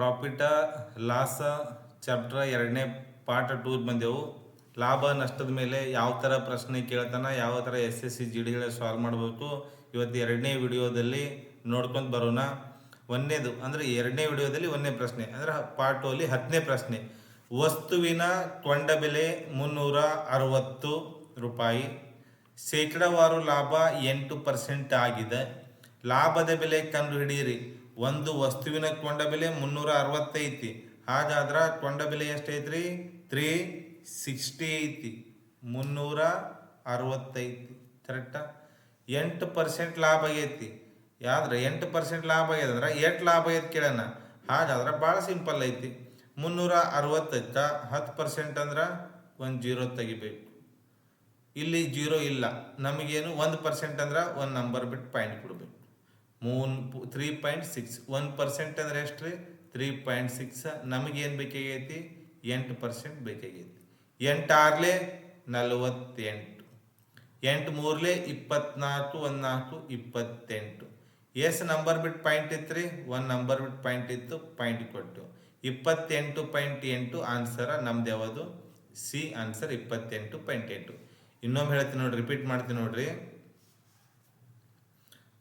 Profit, loss, chapter ಎರಡನೇ part tour ಬಂದೆವು. ಲಾಭ, ನಷ್ಟದ ಮೇಲೆ ಯಾವ ಥರ ಪ್ರಶ್ನೆ ಕೇಳ್ತಾನ, ಯಾವ ಥರ ಎಸ್ ಎಸ್ ಸಿ ಜಿ ಡಿಗಳ ಸಾಲ್ವ್ ಮಾಡಬೇಕು, ಇವತ್ತು ಎರಡನೇ ವಿಡಿಯೋದಲ್ಲಿ ನೋಡ್ಕೊಂಡು ಬರೋಣ. ಒಂದನೇದು, ಅಂದರೆ ಎರಡನೇ ವಿಡಿಯೋದಲ್ಲಿ ಒಂದನೇ ಪ್ರಶ್ನೆ, ಅಂದರೆ ಪಾರ್ಟ್ ಅಲ್ಲಿ ಹತ್ತನೇ ಪ್ರಶ್ನೆ. ವಸ್ತುವಿನ ಕೊಂಡ ಬೆಲೆ ಮುನ್ನೂರ ಅರವತ್ತು ರೂಪಾಯಿ. ಶೇಕಡಾವಾರು ಲಾಭ ಎಂಟು ಪರ್ಸೆಂಟ್ ಆಗಿದೆ. ಲಾಭದ ಬೆಲೆ ಕಂಡುಹಿಡಿಯಿರಿ ಒಂದು ವಸ್ತುವಿನ ಕೊಂಡ ಬೆಲೆ ಮುನ್ನೂರ ಅರವತ್ತೈತಿ ಹಾಗಾದ್ರೆ ಕೊಂಡ ಬೆಲೆ ಎಷ್ಟೈತ್ರಿ? ತ್ರೀ ಸಿಕ್ಸ್ಟಿ ಐತಿ. ಮುನ್ನೂರ ಅರವತ್ತೈತಿ ಕರೆಕ್ಟ ಎಂಟು ಪರ್ಸೆಂಟ್ ಲಾಭ ಆಗೈತಿ. ಯಾವ್ದ್ರ ಎಂಟು ಪರ್ಸೆಂಟ್ ಲಾಭ ಆಗ್ಯದ ಅಂದ್ರೆ ಎಷ್ಟು ಲಾಭ ಆಗೈತೆ ಕೇಳೋಣ ಹಾಗಾದ್ರೆ ಭಾಳ ಸಿಂಪಲ್ ಐತಿ. ಮುನ್ನೂರ ಅರವತ್ತೈತ ಹತ್ತು ಪರ್ಸೆಂಟ್ ಅಂದ್ರೆ ಒಂದು ಜೀರೋ ತೆಗಿಬೇಕು. ಇಲ್ಲಿ ಜೀರೋ ಇಲ್ಲ. ನಮಗೇನು ಒಂದು ಪರ್ಸೆಂಟ್ ಅಂದ್ರೆ ಒಂದು ನಂಬರ್ ಬಿಟ್ಟು ಪಾಯಿಂಟ್ ಕೊಡಬೇಕು. Moon three point six one percent ಅಂದ್ರೆ ಎಷ್ಟು ರೀ ತ್ರೀ ಪಾಯಿಂಟ್ ಸಿಕ್ಸ್ ನಮಗೇನು ಬೇಕಾಗೈತಿ? ಎಂಟು ಪರ್ಸೆಂಟ್ ಬೇಕಾಗೈತಿ. ಎಂಟು ಆರ್ಲೆ ನಲವತ್ತೆಂಟು. ಎಂಟು ಮೂರ್ಲೆ ಇಪ್ಪತ್ನಾಲ್ಕು ಒಂದು ನಾಲ್ಕು ಇಪ್ಪತ್ತೆಂಟು. ಎಸ್ ನಂಬರ್ ಬಿಟ್ಟು ಪಾಯಿಂಟ್ ಇತ್ತು ರೀ ಒಂದು ನಂಬರ್ ಬಿಟ್ಟು ಪಾಯಿಂಟ್ ಇತ್ತು ಪಾಯಿಂಟ್ ಕೊಟ್ಟು. ಇಪ್ಪತ್ತೆಂಟು ಪಾಯಿಂಟ್ ಎಂಟು ಆನ್ಸರ ನಮ್ದು ಯಾವುದು? ಸಿ ಆನ್ಸರ್ ಇಪ್ಪತ್ತೆಂಟು ಪಾಯಿಂಟ್ ಎಂಟು. ಇನ್ನೊಮ್ಮೆ ಹೇಳ್ತೀನಿ ನೋಡಿರಿ ರಿಪೀಟ್ ಮಾಡ್ತೀನಿ ನೋಡ್ರಿ.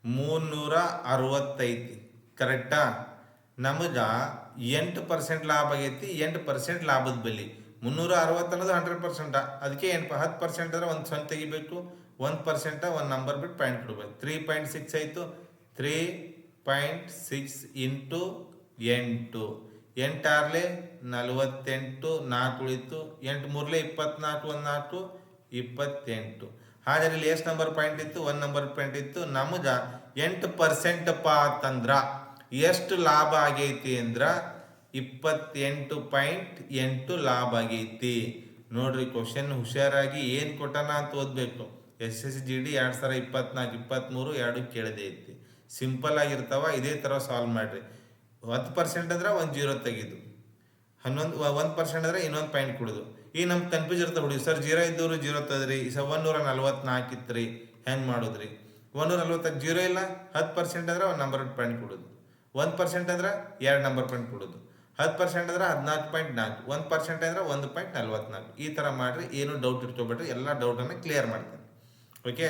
ಮೂನ್ನೂರ ಅರವತ್ತೈತಿ ಕರೆಕ್ಟಾ ನಮಗೆ ಎಂಟು ಪರ್ಸೆಂಟ್ ಲಾಭ ಆಗೈತಿ, ಎಂಟು ಪರ್ಸೆಂಟ್ ಲಾಭದ ಬೆಲೆ. ಮುನ್ನೂರ ಅರವತ್ತು ಅನ್ನೋದು ಹಂಡ್ರೆಡ್ ಪರ್ಸೆಂಟ ಅದಕ್ಕೆ ಎಂಟು ಹತ್ತು ಪರ್ಸೆಂಟ್ ಅಂದರೆ ಒಂದು ಸೊನ್ನೆ ತೆಗಿಬೇಕು, ಒಂದು ಪರ್ಸೆಂಟ ಒಂದು ನಂಬರ್ ಬಿಟ್ಟು ಪಾಯಿಂಟ್ ಕೊಡ್ಬೇಕು. ತ್ರೀ ಪಾಯಿಂಟ್ ಸಿಕ್ಸ್ ಆಯಿತು. ತ್ರೀ ಪಾಯಿಂಟ್ ಸಿಕ್ಸ್ ಇಂಟು ಎಂಟು. ಎಂಟಾರ್ಲೆ ನಲವತ್ತೆಂಟು, ನಾಲ್ಕು ಉಳಿತು. ಎಂಟು ಮೂರಲೆ ಇಪ್ಪತ್ತ್ನಾಲ್ಕು ಒಂದು ನಾಲ್ಕು, ಇಪ್ಪತ್ತೆಂಟು. ಹಾಗಾದ್ರೆ ಇಲ್ಲಿ ಎಷ್ಟು ನಂಬರ್ ಪಾಯಿಂಟ್ ಇತ್ತು? ಒನ್ ನಂಬರ್ ಪಾಯಿಂಟ್ ಇತ್ತು. ನಮಗೆ ಎಂಟು ಪರ್ಸೆಂಟ್ ಪಾ ಅಂತಂದ್ರ ಎಷ್ಟು ಲಾಭ ಆಗೈತಿ ಅಂದ್ರ ಇಪ್ಪತ್ತೆಂಟು ಪಾಯಿಂಟ್ ಎಂಟು ಲಾಭ ಆಗೈತಿ. ನೋಡ್ರಿ ಕ್ವಶನ್ ಹುಷಾರಾಗಿ ಏನು ಕೊಟ್ಟನ ಅಂತ ಓದ್ಬೇಕು. ಎಸ್ ಎಸ್ ಜಿ ಡಿ ಎರಡು ಸಾವಿರ ಇಪ್ಪತ್ನಾಲ್ಕು ಇಪ್ಪತ್ತ್ಮೂರು ಎರಡು ಕೇಳದೆ ಐತಿ. ಸಿಂಪಲ್ ಆಗಿರ್ತಾವ, ಇದೇ ಥರ ಸಾಲ್ವ್ ಮಾಡ್ರಿ. ಹತ್ತು ಪರ್ಸೆಂಟ್ ಅಂದ್ರೆ ಒಂದು ಜೀರೋ ತೆಗೆದು. ಹನ್ನೊಂದು, ಒಂದು ಪರ್ಸೆಂಟ್ ಅಂದ್ರೆ ಇನ್ನೊಂದು ಪಾಯಿಂಟ್ ಕೊಡೋದು. ಈಗ ನಮ್ಗೆ ಕನ್ಫ್ಯೂಸ್ ಇರ್ತಾವೆ ಬಿಡಿ. ಸರ್ ಜೀರೋ ಇದ್ದವರು ಜೀರೋ ತದ್ರಿ ಸ ಒಂದೂರ ನಲ್ವತ್ನಾಲ್ಕು ಇತ್ತು ರೀ ಹೆಂಗೆ ಮಾಡೋದ್ರಿ? ನೂರ ನಲ್ವತ್ತಕ್ಕೆ ಜೀರೋ ಇಲ್ಲ, ಹತ್ತು ಪರ್ಸೆಂಟ್ ಅಂದ್ರೆ ಒಂದು ನಂಬರ್ ಪಾಯಿಂಟ್ ಕೊಡೋದು. ಒಂದು ಪರ್ಸೆಂಟ್ ಅಂದ್ರೆ ಎರಡು ನಂಬರ್ ಪಾಯಿಂಟ್ ಕೊಡೋದು. ಹತ್ತು ಪರ್ಸೆಂಟ್ ಅಂದ್ರೆ ಹದಿನಾಲ್ಕು ಪಾಯಿಂಟ್ ನಾಲ್ಕು, ಒಂದು ಪರ್ಸೆಂಟ್ ಅಂದ್ರೆ ಒಂದು ಪಾಯಿಂಟ್ ನಲ್ವತ್ನಾಲ್ಕು. ಈ ಥರ ಮಾಡಿರಿ, ಏನು ಡೌಟ್ ಇಟ್ಕೊಬೇಡ್ರಿ, ಎಲ್ಲ ಡೌಟನ್ನು ಕ್ಲಿಯರ್ ಮಾಡ್ತೀನಿ. ಓಕೆ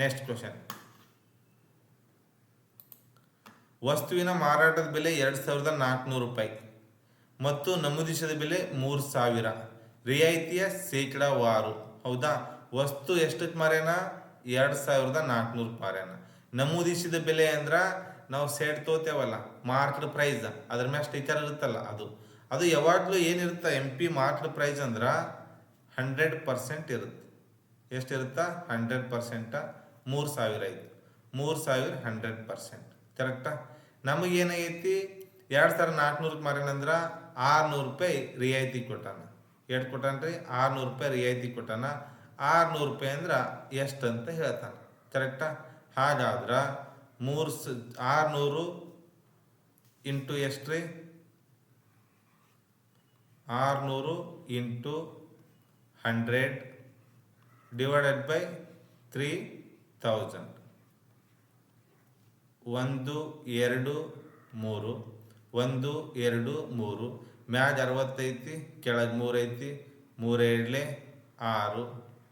ನೆಕ್ಸ್ಟ್ ಕ್ವಶನ್ ವಸ್ತುವಿನ ಮಾರಾಟದ ಬೆಲೆ ಎರಡು ಸಾವಿರದ ನಾಲ್ಕುನೂರು ರೂಪಾಯಿ, ಮತ್ತು ನಮೂದಿಸಿದ ಬೆಲೆ ಮೂರು ಸಾವಿರ. ರಿಯಾಯಿತಿಯ ಶೇಕಡಾವಾರು. ಹೌದಾ? ವಸ್ತು ಎಷ್ಟಕ್ಕೆ ಮಾರ್ಯಾನ? ಎರಡು ಸಾವಿರದ ನಾಲ್ಕುನೂರು ಮಾರೇನ ನಮೂದಿಸಿದ ಬೆಲೆ ಅಂದ್ರೆ ನಾವು ಸೇಟ್ ತೋತೇವಲ್ಲ ಮಾರ್ಕೆಟ್ ಪ್ರೈಸ್ ಅದ್ರ ಮೇಲೆ ಸ್ಟಿಕರ್ ಇರುತ್ತಲ್ಲ ಅದು. ಅದು ಯಾವಾಗಲೂ ಏನಿರುತ್ತೆ? ಎಂ ಪಿ ಮಾರ್ಕೆಟ್ ಪ್ರೈಸ್ ಅಂದ್ರೆ ಹಂಡ್ರೆಡ್ ಪರ್ಸೆಂಟ್ ಇರುತ್ತೆ ಎಷ್ಟಿರುತ್ತಾ? ಹಂಡ್ರೆಡ್ ಪರ್ಸೆಂಟ ಮೂರು ಸಾವಿರ ಆಯಿತು ಮೂರು ಸಾವಿರ ಹಂಡ್ರೆಡ್ ಪರ್ಸೆಂಟ್ ಕರೆಕ್ಟಾ ನಮಗೇನಾಗೈತಿ ಎರಡು ಸಾವಿರ ನಾಲ್ಕುನೂರಕ್ಕೆ ಮಾರೇನಂದ್ರೆ ಆರುನೂರು ರೂಪಾಯಿ ರಿಯಾಯಿತಿ ಕೊಟ್ಟಾನ. ಎಷ್ಟು ರೀ ಆರುನೂರು ರೂಪಾಯಿ ರಿಯಾಯಿತಿ ಕೊಟ್ಟಾನ. ಆರುನೂರು ರೂಪಾಯಿ ಅಂದ್ರೆ ಎಷ್ಟು ಅಂತ ಹೇಳ್ತಾನೆ ಕರೆಕ್ಟಾ ಹಾಗಾದ್ರೆ ಮೂರು ಸ, ಆರುನೂರು ಇಂಟು ಎಷ್ಟು ರೀ? ಆರುನೂರು into hundred divided by three thousand ಒಂದು, ಎರಡು, ಮೂರು. ಒಂದು, ಎರಡು, ಮೂರು. ಮ್ಯಾಗ ಅರವತ್ತೈತಿ, ಕೆಳಗೆ ಮೂರು ಐತಿ ಮೂರೆರಡ್ಲೆ ಆರು,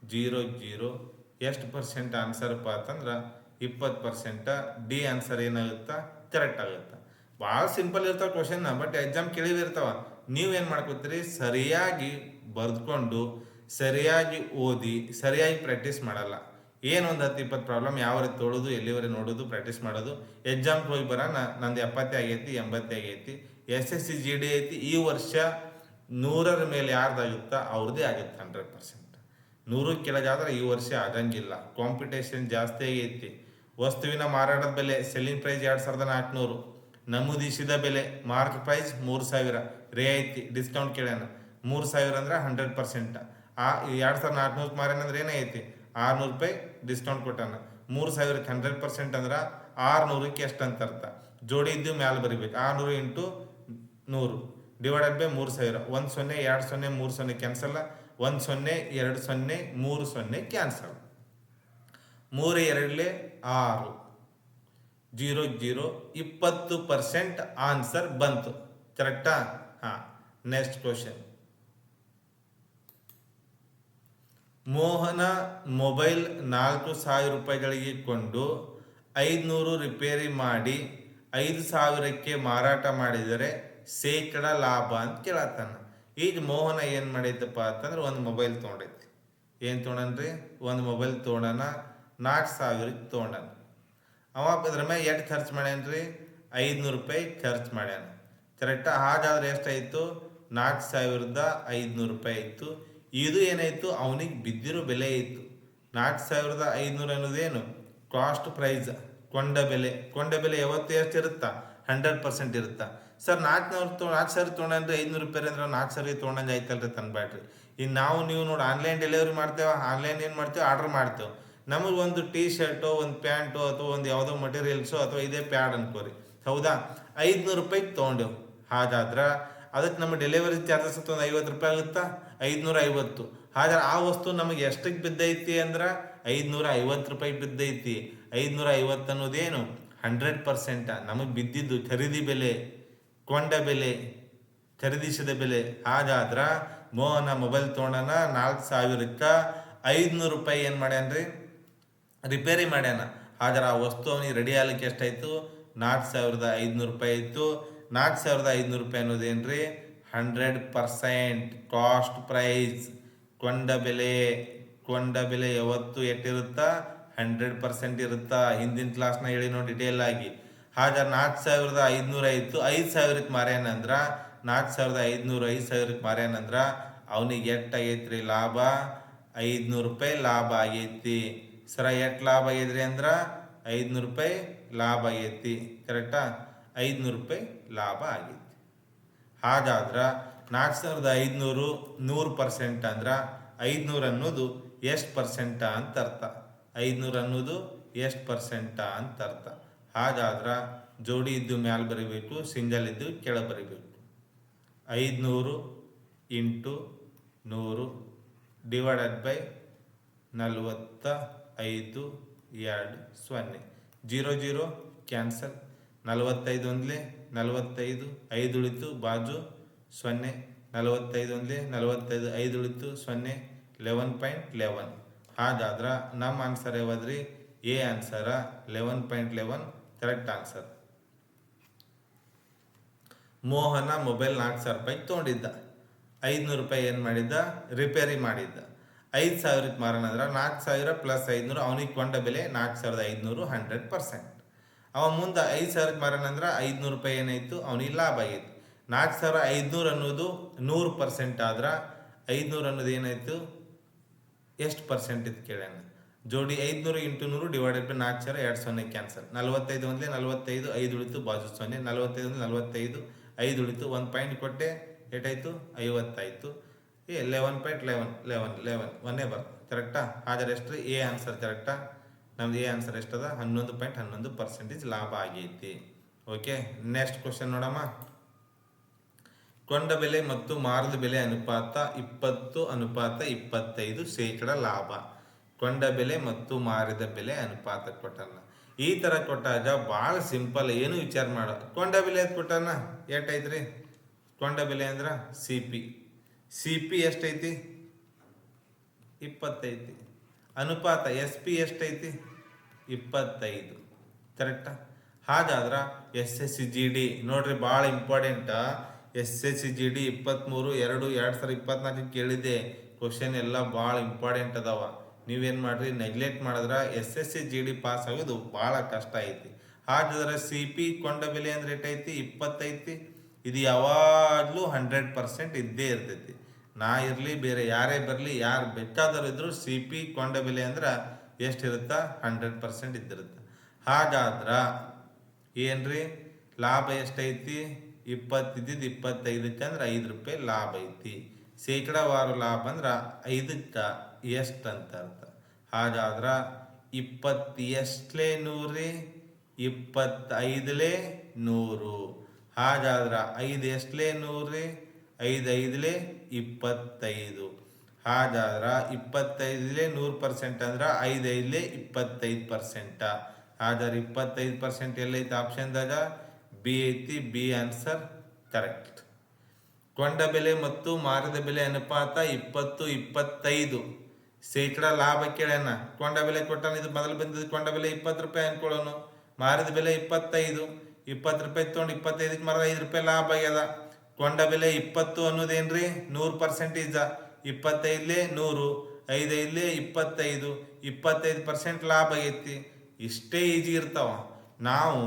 ಜೀರೋ ಜೀರೋ. ಎಷ್ಟು ಪರ್ಸೆಂಟ್ ಆನ್ಸರ್ಪ್ಪ ಅಂತಂದ್ರೆ ಇಪ್ಪತ್ತು ಪರ್ಸೆಂಟ ಡಿ ಆನ್ಸರ್ ಏನಾಗುತ್ತೆ? ಕರೆಕ್ಟ್ ಆಗುತ್ತೆ? ಭಾಳ ಸಿಂಪಲ್ ಇರ್ತಾವ ಕ್ವಶನ್, ಬಟ್ ಎಕ್ಸಾಮ್ ಕೇಳಿದಿರ್ತಾವ ನೀವೇನು ಮಾಡ್ಕೋತೀರಿ? ಸರಿಯಾಗಿ ಬರೆದ್ಕೊಂಡು, ಸರಿಯಾಗಿ ಓದಿ, ಸರಿಯಾಗಿ ಪ್ರಾಕ್ಟೀಸ್ ಮಾಡಲ್ಲ. ಏನು ಒಂದು ಹತ್ತು ಇಪ್ಪತ್ತು ಪ್ರಾಬ್ಲಮ್ ಯಾವ ರೀತಿ ತೊಳೋದು ಎಲ್ಲಿವರೆ ನೋಡೋದು, ಪ್ರಾಕ್ಟೀಸ್ ಮಾಡೋದು? ಎಕ್ಸಾಮ್ಗೆ ಹೋಗಿ ಬರ ನಂದು ಎಪ್ಪತ್ತೇ ಆಗೈತಿ, ಎಂಬತ್ತೇ ಆಗೈತಿ. S S C G D ಐತಿ, ಈ ವರ್ಷ ನೂರರ ಮೇಲೆ ಯಾರ್ದಾಗುತ್ತಾ ಅವ್ರದ್ದೇ ಆಗುತ್ತೆ ಹಂಡ್ರೆಡ್ ಪರ್ಸೆಂಟ್. ನೂರು ಕೆಳಗಾದ್ರೆ ಈ ವರ್ಷ ಆಗಂಗಿಲ್ಲ. ಕಾಂಪಿಟೇಷನ್ ಜಾಸ್ತಿ ಆಗೈತಿ. ವಸ್ತುವಿನ ಮಾರಾಟದ ಬೆಲೆ ಸೆಲ್ಲಿಂಗ್ ಪ್ರೈಸ್ ಎರಡು ಸಾವಿರದ ನಾಲ್ಕುನೂರು. ನಮೂದಿಸಿದ ಬೆಲೆ ಮಾರ್ಕ್ ಪ್ರೈಸ್ ಮೂರು ಸಾವಿರ. ರಿಯಾಯಿತಿ ಡಿಸ್ಕೌಂಟ್ ಕೇಳ್ಯಾನ. ಮೂರು ಸಾವಿರ ಅಂದ್ರೆ ಹಂಡ್ರೆಡ್ ಪರ್ಸೆಂಟ್. ಆ ಎರಡು ಸಾವಿರದ ನಾಲ್ಕುನೂರು ಮಾರೇನಂದ್ರೆ ಏನೈತಿ ಆರ್ನೂರು ರೂಪಾಯಿ ಡಿಸ್ಕೌಂಟ್ ಕೊಟ್ಟಾನ. ಮೂರು ಸಾವಿರಕ್ಕೆ ಹಂಡ್ರೆಡ್ ಪರ್ಸೆಂಟ್ ಅಂದ್ರೆ ಆರುನೂರಕ್ಕೆ ಎಷ್ಟು ಅಂತ ಅರ್ಥ. ಜೋಡಿ ಇದ್ದು ಮ್ಯಾಲೆ ಬರಿಬೇಕು. ಆರುನೂರು ಇಂಟು ನೂರು ಡಿವೈಡೆಡ್ ಬೈ ಮೂರು ಸಾವಿರ. ಒಂದು ಸೊನ್ನೆ, ಎರಡು ಸೊನ್ನೆ, ಮೂರು ಸೊನ್ನೆ ಕ್ಯಾನ್ಸಲ್ ಒಂದು ಸೊನ್ನೆ, ಎರಡು ಸೊನ್ನೆ, ಮೂರು ಸೊನ್ನೆ ಕ್ಯಾನ್ಸಲ್ ಮೂರು ಎರಡಲೆ ಆರು. ಜೀರೋ ಜೀರೋ, ಇಪ್ಪತ್ತು ಪರ್ಸೆಂಟ್ ಆನ್ಸರ್ ಬಂತು. ಕರೆಕ್ಟಾ ಹಾಂ. ನೆಕ್ಸ್ಟ್ ಕ್ವಶನ್ ಮೋಹನ ಮೊಬೈಲ್ ನಾಲ್ಕು ಸಾವಿರ ರೂಪಾಯಿಗಳಿಗೆ ಕೊಂಡು ಐದುನೂರು ರಿಪೇರಿ ಮಾಡಿ ಐದು ಸಾವಿರಕ್ಕೆ ಮಾರಾಟ ಮಾಡಿದರೆ ಶೇಕಡ ಲಾಭ ಅಂತ ಕೇಳತ್ತಾನ. ಈಗ ಮೋಹನ ಏನು ಮಾಡಿದ್ದಪ್ಪ ಅಂತಂದ್ರೆ ಒಂದು ಮೊಬೈಲ್ ತೊಗೊಂಡೈತಿ ಏನು ತೊಗೊಂಡನ್ರಿ? ಒಂದು ಮೊಬೈಲ್ ತೊಗೊಂಡನ ನಾಲ್ಕು ಸಾವಿರಕ್ಕೆ ತೊಗೊಂಡನ. ಅವ ಅದ್ರ ಮೇಲೆ ಎಷ್ಟು ಖರ್ಚು ಮಾಡ್ಯಾನ್ರಿ? ಐದುನೂರು ರೂಪಾಯಿ ಖರ್ಚು ಮಾಡ್ಯಾನ. ಕರೆಕ್ಟಾಗಿ ಹಾಗಾದ್ರೆ ಎಷ್ಟಾಯಿತು? ನಾಲ್ಕು ಸಾವಿರದ ಐದುನೂರು ರೂಪಾಯಿ ಆಯಿತು. ಇದು ಏನಾಯಿತು? ಅವನಿಗೆ ಬಿದ್ದಿರೋ ಬೆಲೆ ಇತ್ತು. ನಾಲ್ಕು ಸಾವಿರದ ಐದುನೂರು ಅನ್ನೋದೇನು? ಕಾಸ್ಟ್ ಪ್ರೈಸ್ ಕೊಂಡ ಬೆಲೆ. ಕೊಂಡ ಬೆಲೆ ಯಾವತ್ತು ಎಷ್ಟು ಇರುತ್ತಾ? ಹಂಡ್ರೆಡ್ ಪರ್ಸೆಂಟ್ ಇರುತ್ತಾ? ಸರ್ ನಾಲ್ಕುನೂರು ತೊ, ನಾಲ್ಕು ಸಾವಿರ ತೊಗೊಂಡ್ರೆ ಐದುನೂರು ರೂಪಾಯಿ ಅಂದ್ರೆ ನಾಲ್ಕು ಸಾವಿರ ತೊಗೊಂಡಂಗೆ ಆಯ್ತಲ್ರಿ ತಂದ್ಬೇಡ್ರಿ ಇನ್ನು ನಾವು, ನೀವು ನೋಡಿ ಆನ್ಲೈನ್ ಡೆಲಿವರಿ ಮಾಡ್ತೇವೆ ಆನ್ಲೈನ್ ಏನು ಮಾಡ್ತೇವೆ ಆರ್ಡ್ರ್ ಮಾಡ್ತೇವೆ. ನಮಗೆ ಒಂದು ಟೀ ಶರ್ಟು ಒಂದು ಪ್ಯಾಂಟು ಅಥವಾ ಒಂದು ಯಾವುದೋ ಮಟೀರಿಯಲ್ಸು ಅಥವಾ ಇದೇ ಪ್ಯಾಡ್ ಅನ್ಕೋರಿ. ಹೌದಾ? ಐದುನೂರು ರೂಪಾಯಿ ತೊಗೊಂಡೆವು. ಹಾಗಾದ್ರೆ ಅದಕ್ಕೆ ನಮ್ಮ ಡೆಲಿವರಿ ಚಾರ್ಜಸ್ ಒಂದು ಐವತ್ತು ರೂಪಾಯಿ ಆಗುತ್ತಾ? ಐದುನೂರ ಐವತ್ತು. ಹಾಗಾದ್ರೆ ಆ ವಸ್ತು ನಮಗೆ ಎಷ್ಟಕ್ಕೆ ಬಿದ್ದೈತಿ ಅಂದ್ರೆ ಐದುನೂರ ಐವತ್ತು ರೂಪಾಯಿ ಬಿದ್ದೈತಿ. ಐದುನೂರ ಐವತ್ತು ಅನ್ನೋದೇನು? ಹಂಡ್ರೆಡ್ ಪರ್ಸೆಂಟ ನಮಗೆ ಬಿದ್ದಿದ್ದು ಖರೀದಿ ಬೆಲೆ. ಕೊಂಡ ಬೆಲೆ, ಖರೀದಿಸಿದ ಬೆಲೆ ಹಾಗಾದ್ರೆ ಮೋಹನ ಮೊಬೈಲ್ ತೊಗೊಂಡನ ನಾಲ್ಕು ಸಾವಿರಕ್ಕೆ ಐದುನೂರು ರೂಪಾಯಿ ಏನು ಮಾಡ್ಯಾನ್ರಿ? ರಿಪೇರಿ ಮಾಡ್ಯಾನ. ಆದ್ರೆ ಆ ವಸ್ತು ಅವನಿಗೆ ರೆಡಿ ಆಗ್ಲಿಕ್ಕೆ ಎಷ್ಟಾಯ್ತು? ನಾಲ್ಕು ಸಾವಿರದ ಐದುನೂರು ರೂಪಾಯಿ ಇತ್ತು ನಾಲ್ಕು ಸಾವಿರದ ಐದುನೂರು ರೂಪಾಯಿ ಅನ್ನೋದೇನ್ರಿ ಹಂಡ್ರೆಡ್ ಪರ್ಸೆಂಟ್ ಕಾಸ್ಟ್ ಪ್ರೈಸ್. ಕೊಂಡ ಬೆಲೆ ಕೊಂಡ ಬೆಲೆ ಯಾವತ್ತು ಎಷ್ಟಿರುತ್ತಾ? ಹಂಡ್ರೆಡ್ ಪರ್ಸೆಂಟ್ ಇರುತ್ತಾ? ಹಿಂದಿನ ಕ್ಲಾಸ್ನ ಹೇಳಿ ನೋಡಿ ಡಿಟೇಲ್ ಆಗಿ. ಹಾಗಾದ್ರೆ ನಾಲ್ಕು ಸಾವಿರದ ಐದುನೂರ ಐದು ಐದು ಸಾವಿರಕ್ಕೆ ಮಾರ್ಯಾನಂದ್ರ, ನಾಲ್ಕು ಸಾವಿರದ ಐದುನೂರು ಐದು ಸಾವಿರಕ್ಕೆ ಮಾರ್ಯಾನಂದ್ರ, ಅವನಿಗೆ ಎಷ್ಟಾಗೈತ್ರಿ ಲಾಭ? ಐದುನೂರು ರೂಪಾಯಿ ಲಾಭ ಆಗೈತಿ. ಸರ, ಎಷ್ಟು ಲಾಭ ಆಗೈತ್ರಿ ಅಂದ್ರೆ? ಐದುನೂರು ರೂಪಾಯಿ ಲಾಭ ಆಗೈತಿ. ಕರೆಕ್ಟಾ? ಐದುನೂರು ರೂಪಾಯಿ ಲಾಭ ಆಗೈತಿ. ಹಾಗಾದ್ರೆ ನಾಲ್ಕು ಸಾವಿರದ ಐದುನೂರು ನೂರು ಪರ್ಸೆಂಟ್ ಅಂದ್ರೆ ಐದುನೂರು ಅನ್ನೋದು ಎಷ್ಟು ಪರ್ಸೆಂಟ ಅಂತ ಅರ್ಥ. ಐದುನೂರು ಅನ್ನೋದು ಎಷ್ಟು ಪರ್ಸೆಂಟ ಅಂತ ಅರ್ಥ. ಹಾಗಾದ್ರೆ ಜೋಡಿ ಇದ್ದು ಮ್ಯಾಲೆ ಬರಿಬೇಕು, ಸಿಂಗಲ್ ಇದ್ದು ಕೆಳ ಬರಿಬೇಕು. ಐದುನೂರು ಇಂಟು ನೂರು ಡಿವೈಡೆಡ್ ಬೈ ನಲವತ್ತ ಐದು ಎರಡು ಸೊನ್ನೆ. Zero zero, cancel. ನಲವತ್ತೈದು ಒಂದ್ಲೆ ನಲವತ್ತೈದು, ಐದು ಉಳಿತು ಬಾಜು ಸೊನ್ನೆ. ನಲವತ್ತೈದು ಒಂದ್ಲೆ ನಲವತ್ತೈದು, ಐದು ಉಳಿತು ಸೊನ್ನೆ. Eleven point eleven. ಹಾಗಾದ್ರೆ ನಮ್ಮ ಆನ್ಸರ್ ಯಾವುದ್ರಿ? A answer eleven point eleven correct answer Mohan mobile ನಾಲ್ಕು ಸಾವಿರ ರೂಪಾಯಿ ತೊಗೊಂಡಿದ್ದ. ಐದುನೂರು ರೂಪಾಯಿ ಏನು ಮಾಡಿದ್ದ? ರಿಪೇರಿ ಮಾಡಿದ್ದ. ಐದು ಸಾವಿರಕ್ಕೆ ಮಾರೋಣ ಅಂದ್ರೆ ನಾಲ್ಕು ಸಾವಿರ ಪ್ಲಸ್ ಐದುನೂರು, ಅವನಿಗೆ ಕೊಂಡ ಬೆಲೆ ನಾಲ್ಕು ಸಾವಿರದ ಐದುನೂರು ಹಂಡ್ರೆಡ್ ಪರ್ಸೆಂಟ್ ಅವ ಮುಂದೆ ಐದು ಸಾವಿರಕ್ಕೆ ಮಾರೋಣ ಅಂದ್ರೆ ಐದುನೂರು ರೂಪಾಯಿ ಏನಾಯಿತು? ಅವನಿಗೆ ಲಾಭ ಆಗಿತ್ತು. ನಾಲ್ಕು ಸಾವಿರ ಐದುನೂರು ಅನ್ನೋದು ನೂರು ಪರ್ಸೆಂಟ್ ಆದ್ರೆ ಐದುನೂರು ಅನ್ನೋದು ಏನಾಯಿತು? ಎಷ್ಟು ಪರ್ಸೆಂಟ್ ಇತ್ತು ಕೇಳೋಣ ಜೋಡಿ ಐದುನೂರು ಇಂಟು ನೂರು ಡಿವೈಡೆಡ್ ಬೈ ನಾಲ್ಕು ಸಾವಿರ ಎರಡು ಸೊನ್ನೆ ಕ್ಯಾನ್ಸಲ್ ನಲವತ್ತೈದು ಒಂದಲೇ ನಲವತ್ತೈದು, ಐದು ಉಳಿತು ಬಾಜು ಸೊನ್ನೆ. ನಲವತ್ತೈದು ನಲವತ್ತೈದು, ಐದು ಉಳಿತು ಒಂದು ಪಾಯಿಂಟ್ ಕೊಟ್ಟೆ, ಏಟಾಯ್ತು? ಐವತ್ತಾಯಿತು. A eleven point eleven eleven eleven ಒಂದೇ ಬರ್ ಕರೆಕ್ಟಾ ಆದರೆ ಎಷ್ಟು? ಎ ಆನ್ಸರ್ ಕರೆಕ್ಟಾ ನಮ್ದು ಎ ಆನ್ಸರ್ ಎಷ್ಟದ? ಹನ್ನೊಂದು ಪಾಯಿಂಟ್ ಹನ್ನೊಂದು ಪರ್ಸೆಂಟೇಜ್ ಲಾಭ ಆಗೈತಿ. ಓಕೆ ನೆಕ್ಸ್ಟ್ ಕ್ವಶನ್ ನೋಡಮ್ಮ. ಕೊಂಡ ಬೆಲೆ ಮತ್ತು ಮಾರದ ಬೆಲೆ ಅನುಪಾತ ಇಪ್ಪತ್ತು, ಅನುಪಾತ ಇಪ್ಪತ್ತೈದು ಶೇಕಡ ಲಾಭ. ಕೊಂಡ ಬೆಲೆ ಮತ್ತು ಮಾರಿದ ಬೆಲೆ ಅನುಪಾತ ಕೊಟ್ಟನ ಈ ಥರ ಕೊಟ್ಟಾಗ ಭಾಳ ಸಿಂಪಲ್, ಏನು ವಿಚಾರ ಮಾಡ, ಕೊಂಡ ಬೆಲೆ ಅಂತ ಕೊಟ್ಟಾನ ಎಷ್ಟೈತ್ರಿ ಕೊಂಡ ಬೆಲೆ ಅಂದ್ರೆ ಸಿ ಪಿ ಸಿ ಪಿ ಎಷ್ಟೈತಿ ಇಪ್ಪತ್ತೈತಿ ಅನುಪಾತ ಎಸ್ ಪಿ ಎಷ್ಟೈತಿ ಇಪ್ಪತ್ತೈದು. ಕರೆಕ್ಟ ಹಾಗಾದ್ರೆ S S C G D, ನೋಡ್ರಿ ಭಾಳ important S S C G D ಇಪ್ಪತ್ತ್ಮೂರು ಎರಡು ಎರಡು ಸಾವಿರದ ಇಪ್ಪತ್ನಾಲ್ಕು ಕೇಳಿದೆ ಕ್ವಶನ್ ಎಲ್ಲ ಭಾಳ ಇಂಪಾರ್ಟೆಂಟ್ ಅದಾವ. ನೀವೇನು ಮಾಡ್ರಿ ನೆಗ್ಲೆಕ್ಟ್ ಮಾಡಿದ್ರೆ S S C G D pass ಆಗೋದು ಭಾಳ ಕಷ್ಟ ಐತಿ. ಹಾಗಾದ್ರೆ ಸಿ ಪಿ ಕೊಂಡ ಬೆಲೆ ಅಂದ್ರೆ ಎಷ್ಟೈತಿ ಇಪ್ಪತ್ತೈತಿ ಇದು ಯಾವಾಗಲೂ ಹಂಡ್ರೆಡ್ ಪರ್ಸೆಂಟ್ ಇದ್ದೇ ಇರ್ತೈತಿ. ನಾ ಇರಲಿ, ಬೇರೆ ಯಾರೇ ಬರಲಿ, ಯಾರು ಬೇಕಾದರೂ ಇದ್ರು ಸಿ ಪಿ ಕೊಂಡ ಬೆಲೆ ಅಂದ್ರೆ ಎಷ್ಟಿರುತ್ತಾ ಹಂಡ್ರೆಡ್ ಪರ್ಸೆಂಟ್ ಇದ್ದಿರುತ್ತೆ. ಹಾಗಾದ್ರೆ ಏನ್ರಿ? ಲಾಭ ಎಷ್ಟೈತಿ ಇಪ್ಪತ್ತಿದ್ದು ಇಪ್ಪತ್ತೈದಕ್ಕೆ ಅಂದ್ರೆ ಐದು ರೂಪಾಯಿ ಲಾಭ ಐತಿ. ಶೇಕಡಾವಾರು ಲಾಭ ಅಂದ್ರೆ ಐದಕ್ಕೆ ಎಷ್ಟು ಅಂತ ಅರ್ಥ ಹಾಗಾದ್ರೆ ಇಪ್ಪತ್ತು ಎಷ್ಟಲೇ ನೂರಿ ಇಪ್ಪತ್ತೈದಲೇ ನೂರು. ಹಾಗಾದ್ರೆ ಐದು ಎಷ್ಟಲೇ ನೂರಿ ಐದು ಐದಲೇ ಇಪ್ಪತ್ತೈದು. ಹಾಗಾದ್ರೆ ಇಪ್ಪತ್ತೈದಲೇ ನೂರು ಪರ್ಸೆಂಟ್ ಅಂದ್ರೆ ಐದು ಐದಲೇ ಇಪ್ಪತ್ತೈದು ಪರ್ಸೆಂಟ. ಹಾಗಾದ್ರೆ ಇಪ್ಪತ್ತೈದು ಪರ್ಸೆಂಟ್ ಎಲ್ಲೈತೆ ಆಪ್ಷನ್ದಾಗ? ಬಿ ಐತಿ, ಬಿ ಆನ್ಸರ್ ಕರೆಕ್ಟ್. ಕೊಂಡ ಬೆಲೆ ಮತ್ತು ಮಾರದ ಬೆಲೆ ಅನುಪಾತ ಇಪ್ಪತ್ತು, ಇಪ್ಪತ್ತೈದು. ಶೇಕಡ ಲಾಭ ಕೇಳ್ಯಾನ. ಕೊಂಡ ಬೆಲೆ ಕೊಟ್ಟಾನ, ಇದು ಮೊದಲು ಬಂದಿದ್ದು ಕೊಂಡ ಬೆಲೆ ಇಪ್ಪತ್ತು ರೂಪಾಯಿ ಅನ್ಕೊಳ್ಳೋನು ಮಾರಿದ ಬೆಲೆ ಇಪ್ಪತ್ತೈದು, ಇಪ್ಪತ್ತು ರೂಪಾಯಿ ತೊಗೊಂಡು ಇಪ್ಪತ್ತೈದಕ್ಕೆ ಮಾರ ಐದು ರೂಪಾಯಿ ಲಾಭ ಆಗ್ಯದ. ಕೊಂಡ ಬೆಲೆ ಇಪ್ಪತ್ತು ಅನ್ನೋದೇನ್ರಿ? ನೂರು ಪರ್ಸೆಂಟೇಜ ಇಪ್ಪತ್ತೈದಲೇ ನೂರು, ಐದೈದಲೇ ಇಪ್ಪತ್ತೈದು ಇಪ್ಪತ್ತೈದು ಪರ್ಸೆಂಟ್ ಲಾಭ ಆಗೈತಿ. ಇಷ್ಟೇ ಈಜಿ ಇರ್ತಾವ. ನಾವು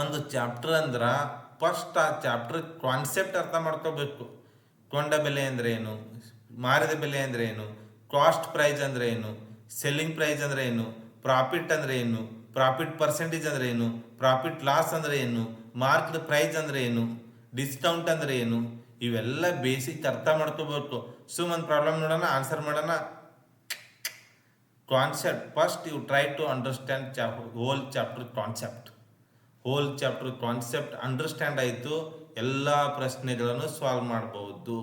ಒಂದು ಚಾಪ್ಟರ್ ಅಂದ್ರೆ ಫಸ್ಟ್ ಆ ಚಾಪ್ಟರ್ ಕಾನ್ಸೆಪ್ಟ್ ಅರ್ಥ ಮಾಡ್ಕೋಬೇಕು. ಕೊಂಡ ಬೆಲೆ ಅಂದ್ರೆ ಏನು ಮಾರಿದ ಬೆಲೆ ಅಂದ್ರೆ ಏನು ಕಾಸ್ಟ್ ಪ್ರೈಸ್ ಅಂದ್ರೆ ಏನು? ಸೆಲ್ಲಿಂಗ್ ಪ್ರೈಸ್ ಅಂದ್ರೆ ಏನು? ಪ್ರಾಫಿಟ್ ಅಂದ್ರೆ ಏನು? ಪ್ರಾಫಿಟ್ ಪರ್ಸೆಂಟೇಜ್ ಅಂದ್ರೆ ಏನು? ಪ್ರಾಫಿಟ್ ಲಾಸ್ ಅಂದ್ರೆ ಏನು? ಮಾರ್ಕ್ಡ್ ಪ್ರೈಸ್ ಅಂದ್ರೆ ಏನು? ಡಿಸ್ಕೌಂಟ್ ಅಂದ್ರೆ ಏನು? ಇವೆಲ್ಲ ಬೇಸಿಕ್ ಅರ್ಥ ಮಾಡ್ಕೋಬೇಕು ಸುಮ್ಮನೆ ಪ್ರಾಬ್ಲಮ್ ನೋಡೋಣ ಆನ್ಸರ್ ಮಾಡೋಣ? Concept first you try to understand chap whole chapter concept whole chapter concept understand ಆಯಿತು. ಎಲ್ಲ ಪ್ರಶ್ನೆಗಳನ್ನು ಸಾಲ್ವ್ ಮಾಡ್ಬೋದು.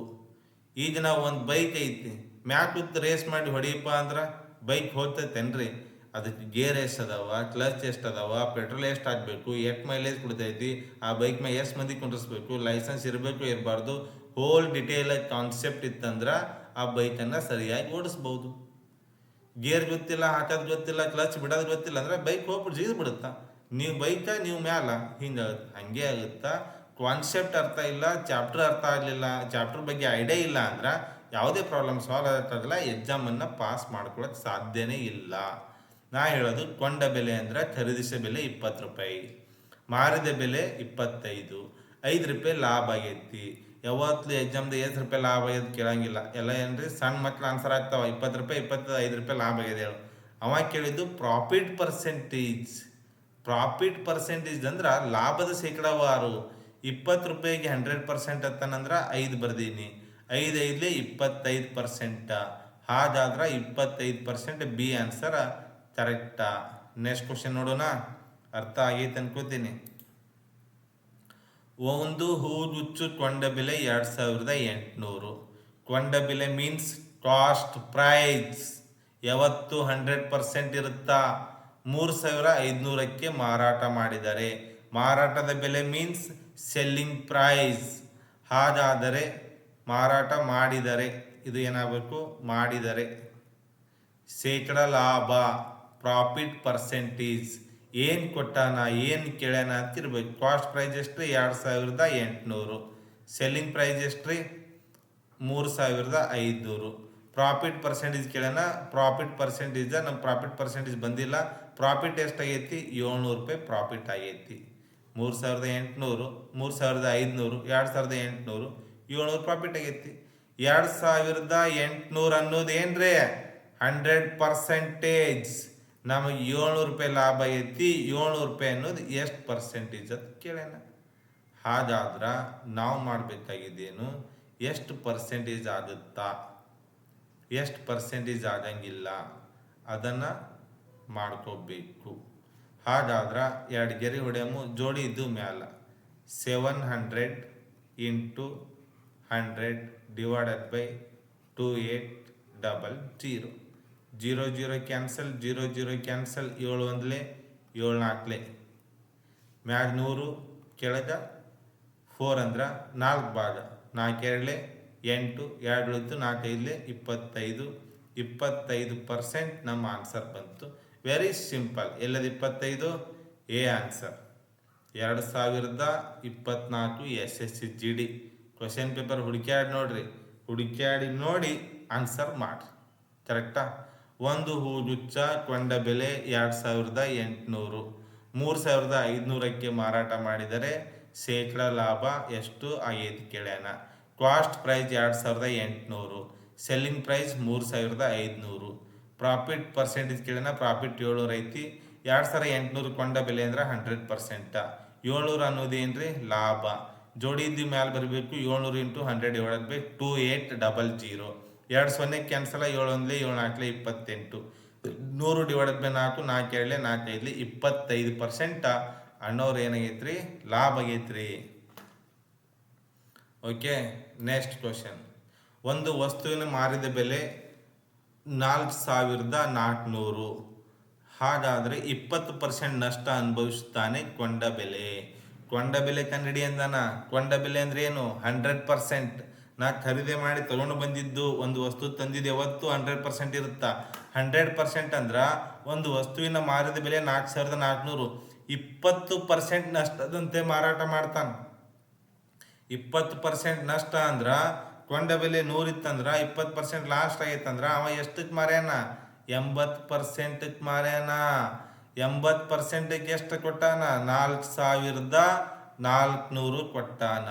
ಈಗ ನಾವು ಒಂದು ಬೈಕ್ ಐತಿ. ಮ್ಯಾಕ್ ಕೂತ್ ರೇಸ್ ಮಾಡಿ ಹೊಡಿಯಪ್ಪ ಅಂದ್ರೆ ಬೈಕ್ ಹೋಗ್ತೈತೇನ್ರಿ? ಅದಕ್ಕೆ ಗೇರ್ ಎಷ್ಟು ಅದಾವ ಕ್ಲಚ್ ಎಷ್ಟು ಅದಾವ ಪೆಟ್ರೋಲ್ ಎಷ್ಟು ಹಾಕ್ಬೇಕು, ಎಷ್ಟು ಮೈಲೇಜ್ ಕೊಡ್ತೈತಿ ಆ ಬೈಕ್ ಮೇಲೆ ಎಷ್ಟು ಮಂದಿ ಕುಂಡ್ರಿಸ್ಬೇಕು ಲೈಸೆನ್ಸ್ ಇರಬೇಕು ಇರಬಾರ್ದು ಹೋಲ್ ಡಿಟೇಲ್ ಕಾನ್ಸೆಪ್ಟ್ ಇತ್ತಂದ್ರೆ ಆ ಬೈಕನ್ನು ಸರಿಯಾಗಿ ಓಡಿಸ್ಬೋದು. ಗೇರ್ ಗೊತ್ತಿಲ್ಲ, ಹಾಕೋದು ಗೊತ್ತಿಲ್ಲ ಕ್ಲಚ್ ಬಿಡೋದು ಗೊತ್ತಿಲ್ಲ ಅಂದ್ರೆ ಬೈಕ್ ಹೋಗ್ಬಿಟ್ಟು ಜೀಸ್ ಬಿಡುತ್ತಾ? ನೀವು ಬೈಕ ನೀವು ಮ್ಯಾಲ ಹಿಂಗಾಗುತ್ತೆ ಹಂಗೆ ಆಗುತ್ತಾ? ಕಾನ್ಸೆಪ್ಟ್ ಅರ್ಥ ಇಲ್ಲ ಚಾಪ್ಟರ್ ಅರ್ಥ ಆಗಲಿಲ್ಲ ಚಾಪ್ಟರ್ ಬಗ್ಗೆ ಐಡಿಯಾ ಇಲ್ಲ ಅಂದ್ರೆ ಯಾವುದೇ ಪ್ರಾಬ್ಲಮ್ ಸಾಲ್ವ್ ಆಗ್ತದಲ್ಲ ಎಕ್ಸಾಮನ್ನು ಪಾಸ್ ಮಾಡ್ಕೊಳ್ಳೋಕ್ಕೆ ಸಾಧ್ಯನೇ ಇಲ್ಲ. ನಾ ಹೇಳೋದು, ಕೊಂಡ ಬೆಲೆ ಅಂದ್ರೆ ಖರೀದಿಸಿದ ಬೆಲೆ ಇಪ್ಪತ್ತು ರೂಪಾಯಿ, ಮಾರಿದ ಬೆಲೆ ಇಪ್ಪತ್ತೈದು, ಐದು ರೂಪಾಯಿ ಲಾಭ ಆಗೈತಿ. ಯಾವತ್ತೂ ಎಕ್ಸಾಮ್ದು ಐದು ರೂಪಾಯಿ ಲಾಭ ಆಗ್ಯದ ಕೇಳಂಗಿಲ್ಲ. ಎಲ್ಲ ಏನ್ರಿ, ಸಣ್ಣ ಮಕ್ಳು ಆನ್ಸರ್ ಆಗ್ತಾವ, ಇಪ್ಪತ್ತು ರೂಪಾಯಿ ಇಪ್ಪತ್ತು ಐದು ರೂಪಾಯಿ ಲಾಭ ಆಗಿದೆ ಹೇಳು. ಅವ ಕೇಳಿದ್ದು ಪ್ರಾಫಿಟ್ ಪರ್ಸೆಂಟೇಜ್ ಪ್ರಾಫಿಟ್ ಪರ್ಸೆಂಟೇಜ್ ಅಂದ್ರೆ ಲಾಭದ ಶೇಕಡಾವಾರು. ಇಪ್ಪತ್ತು ರೂಪಾಯಿಗೆ ಹಂಡ್ರೆಡ್ ಪರ್ಸೆಂಟ್ ಅತ್ತನಂದ್ರೆ ಐದು ಬರ್ದೀನಿ. ಐದು ಐದ್ಲೆ ಇಪ್ಪತ್ತೈದು ಪರ್ಸೆಂಟ ಹಾಗಾದ್ರೆ ಇಪ್ಪತ್ತೈದು ಪರ್ಸೆಂಟ್ ಬಿ ಆನ್ಸರ್ ಕರೆಕ್ಟಾ ನೆಕ್ಸ್ಟ್ ಕ್ವಶನ್ ನೋಡೋಣ. ಅರ್ಥ ಆಗೈತೆ ಅನ್ಕೋತೀನಿ. ಒಂದು ಹೂಗುಚ್ಚು ಕೊಂಡ ಬೆಲೆ ಎರಡು ಸಾವಿರದ ಎಂಟುನೂರು. ಕೊಂಡ ಬೆಲೆ ಮೀನ್ಸ್ ಕಾಸ್ಟ್ ಪ್ರೈಸ್ ಯಾವತ್ತು ಹಂಡ್ರೆಡ್ ಪರ್ಸೆಂಟ್ ಇರುತ್ತಾ? ಮೂರು ಸಾವಿರ ಐದುನೂರಕ್ಕೆ ಮಾರಾಟ ಮಾಡಿದರೆ. ಮಾರಾಟದ ಬೆಲೆ ಮೀನ್ಸ್ ಸೆಲ್ಲಿಂಗ್ ಪ್ರೈಸ್ ಹಾಗಾದರೆ ಮಾರಾಟ ಮಾಡಿದರೆ, ಇದು ಏನಾಗಬೇಕು? ಮಾಡಿದರೆ. ಶೇಕಡ ಲಾಭ ಪ್ರಾಫಿಟ್ ಪರ್ಸೆಂಟೇಜ್ ಏನು ಕೊಟ್ಟಾನ, ಏನು ಕೇಳ್ಯಾನ ಅಂತಿರ್ಬೇಕು. ಕಾಸ್ಟ್ ಪ್ರೈಸ್ ಎಷ್ಟು? ರೀ ಎರಡು ಸಾವಿರದ ಎಂಟುನೂರು. ಸೆಲ್ಲಿಂಗ್ ಪ್ರೈಸ್ ಎಷ್ಟು? ರೀ ಮೂರು ಸಾವಿರದ ಐದುನೂರು. ಪ್ರಾಫಿಟ್ ಪರ್ಸೆಂಟೇಜ್ ಕೇಳೋಣ ಪ್ರಾಫಿಟ್ ಪರ್ಸೆಂಟೇಜ ನಮ್ಮ ಪ್ರಾಫಿಟ್ ಪರ್ಸೆಂಟೇಜ್ ಬಂದಿಲ್ಲ. ಪ್ರಾಫಿಟ್ ಎಷ್ಟಾಗೈತಿ? ಏಳ್ನೂರು ರೂಪಾಯಿ ಪ್ರಾಫಿಟ್ ಆಗೈತಿ. ಮೂರು ಸಾವಿರದ ಎಂಟುನೂರು, ಮೂರು ಸಾವಿರದ ಐದುನೂರು, ಎರಡು ಸಾವಿರದ ಎಂಟುನೂರು ಏಳ್ನೂರು ಪ್ರಾಫಿಟ್ ಆಗೈತಿ. ಎರಡು ಸಾವಿರದ ಎಂಟುನೂರು ಅನ್ನೋದು ಏನ್ರಿ? ಹಂಡ್ರೆಡ್ ಪರ್ಸೆಂಟೇಜ್ ನಮಗೆ ಏಳ್ನೂರು ರೂಪಾಯಿ ಲಾಭ ಐತಿ ಏಳ್ನೂರು ರೂಪಾಯಿ ಅನ್ನೋದು ಎಷ್ಟು ಪರ್ಸೆಂಟೇಜ್ ಅಂತ ಕೇಳ್ಯಾನ. ಹಾಗಾದ್ರೆ ನಾವು ಮಾಡಬೇಕಾಗಿದ್ದೇನು? ಎಷ್ಟು ಪರ್ಸೆಂಟೇಜ್ ಆಗುತ್ತಾ? ಎಷ್ಟು ಪರ್ಸೆಂಟೇಜ್ ಆಗಂಗಿಲ್ಲ? ಅದನ್ನು ಮಾಡ್ಕೋಬೇಕು. ಹಾಗಾದ್ರೆ ಎರಡು ಗೆರೆ ಹೊಡೆಯಮು, ಜೋಡಿ ಇದ್ದು ಮ್ಯಾಲ. Seven hundred into hundred divided by two eight double zero. Zero zero cancel, zero zero cancel, ಏಳು ಒಂದಲೇ, ಏಳು ನಾಲ್ಕಲೆ. ಮ್ಯಾಗ ನೂರು ಕೆಳಗ ಫೋರ್ ಅಂದ್ರೆ ನಾಲ್ಕು ಭಾಗ. ನಾಲ್ಕು ಎರಡಲೆ, ಎಂಟು ಎರಡು ಉಳಿತು ನಾಲ್ಕು ಐದಲೆ ಇಪ್ಪತ್ತೈದು. ಇಪ್ಪತ್ತೈದು ಪರ್ಸೆಂಟ್ ನಮ್ಮ ಆನ್ಸರ್ ಬಂತು. Very simple. ಎಲ್ಲದ ಇಪ್ಪತ್ತೈದು? A answer. ಎರಡು ಸಾವಿರದ ಇಪ್ಪತ್ನಾಲ್ಕು S S C G D. Question paper ಹುಡುಕ್ಯಾಡಿ ನೋಡ್ರಿ. ಹುಡುಕ್ಯಾಡಿ ನೋಡಿ ಆನ್ಸರ್ ಮಾಡ್ರಿ. ಕರೆಕ್ಟಾ ಒಂದು ಹೂಗುಚ್ಚ ಕೊಂಡ ಬೆಲೆ ಎರಡು ಸಾವಿರದ ಎಂಟುನೂರು. ಮೂರು ಸಾವಿರದ ಐದುನೂರಕ್ಕೆ ಮಾರಾಟ ಮಾಡಿದರೆ ಶೇಕಡ ಲಾಭ ಎಷ್ಟು ಆಗೈತಿ ಕೇಳ್ಯಾನ? ಕಾಸ್ಟ್ ಪ್ರೈಸ್ ಎರಡು ಸಾವಿರದ ಎಂಟುನೂರು. ಸೆಲ್ಲಿಂಗ್ ಪ್ರೈಸ್ ಮೂರು ಸಾವಿರದ ಐದುನೂರು. Profit percentage ಕೇಳ್ಯಾನ? ಪ್ರಾಫಿಟ್ ಏಳ್ನೂರು ಐತಿ. ಎರಡು ಸಾವಿರದ ಎಂಟುನೂರು ಕೊಂಡ ಬೆಲೆ ಅಂದ್ರೆ ಹಂಡ್ರೆಡ್ ಪರ್ಸೆಂಟ ಏಳ್ನೂರು ಅನ್ನೋದೇನ್ರಿ ಲಾಭ. ಜೋಡಿ ಇದ್ದು ಮ್ಯಾಲೆ ಬರಬೇಕು ಏಳ್ನೂರು into hundred by two eight double zero. ಎರಡು ಸೊನ್ನೆ ಕ್ಯಾನ್ಸಲ ಏಳು ಏಳು ನಾಲ್ಕಲೆ ಇಪ್ಪತ್ತೆಂಟು. ನೂರು ಡಿವೈಡೆಡ್ ಬೈ ನಾಲ್ಕು ನಾಲ್ಕು ಎರಡಲೆ ನಾಲ್ಕು ಐದ್ಲಿ ಇಪ್ಪತ್ತೈದು ಪರ್ಸೆಂಟ? ಅಣ್ಣವ್ರು ಏನಾಗೈತ್ರಿ? ಲಾಭ ಆಗೈತ್ರಿ. ಓಕೆ ನೆಕ್ಸ್ಟ್ ಕ್ವಶನ್ ಒಂದು ವಸ್ತುವಿನ ಮಾರಿದ ಬೆಲೆ ನಾಲ್ಕು ಸಾವಿರದ ನಾಲ್ಕುನೂರು ಹಾಗಾದರೆ ಇಪ್ಪತ್ತು ಪರ್ಸೆಂಟ್ ನಷ್ಟ ಅನುಭವಿಸ್ತಾನೆ ಕೊಂಡ ಬೆಲೆ. ಕೊಂಡ ಬೆಲೆ ಕನ್ನಡಿ ಅಂದಾನ? ಕೊಂಡ ಬೆಲೆ ಅಂದ್ರೆ ಏನು? ಹಂಡ್ರೆಡ್ ಪರ್ಸೆಂಟ್ ನಾ ಖರೀದಿ ಮಾಡಿ ತಗೊಂಡು ಬಂದಿದ್ದು ಒಂದು ವಸ್ತು ತಂದಿದ್ದು ಯಾವತ್ತು ಹಂಡ್ರೆಡ್ ಪರ್ಸೆಂಟ್ ಇರುತ್ತಾ? ಹಂಡ್ರೆಡ್ ಪರ್ಸೆಂಟ್ ಅಂದ್ರ ಒಂದು ವಸ್ತುವಿನ ಮಾರಿದ ಬೆಲೆ ನಾಲ್ಕು ಸಾವಿರದ ನಾಲ್ಕುನೂರು. ಇಪ್ಪತ್ತು ಪರ್ಸೆಂಟ್ ನಷ್ಟದಂತೆ ಮಾರಾಟ ಮಾಡ್ತಾನ. ಇಪ್ಪತ್ತು ಪರ್ಸೆಂಟ್ ನಷ್ಟ ಅಂದ್ರ ಕೊಂಡ ಬೆಲೆ ನೂರು ಇತ್ತಂದ್ರ ಇಪ್ಪತ್ತು ಪರ್ಸೆಂಟ್ ಲಾಸ್ಟ್ ಆಗೈತಂದ್ರ ಅವ ಎಷ್ಟಕ್ಕೆ ಮಾರ್ಯಾನ? ಎಂಬತ್ತು ಪರ್ಸೆಂಟಕ್ಕೆ ಮಾರ್ಯಾನ. ಎಂಬತ್ತು ಪರ್ಸೆಂಟಿಗೆ ಎಷ್ಟು ಕೊಟ್ಟಾನ? ನಾಲ್ಕು ಸಾವಿರದ ನಾಲ್ಕುನೂರು ಕೊಟ್ಟಾನ.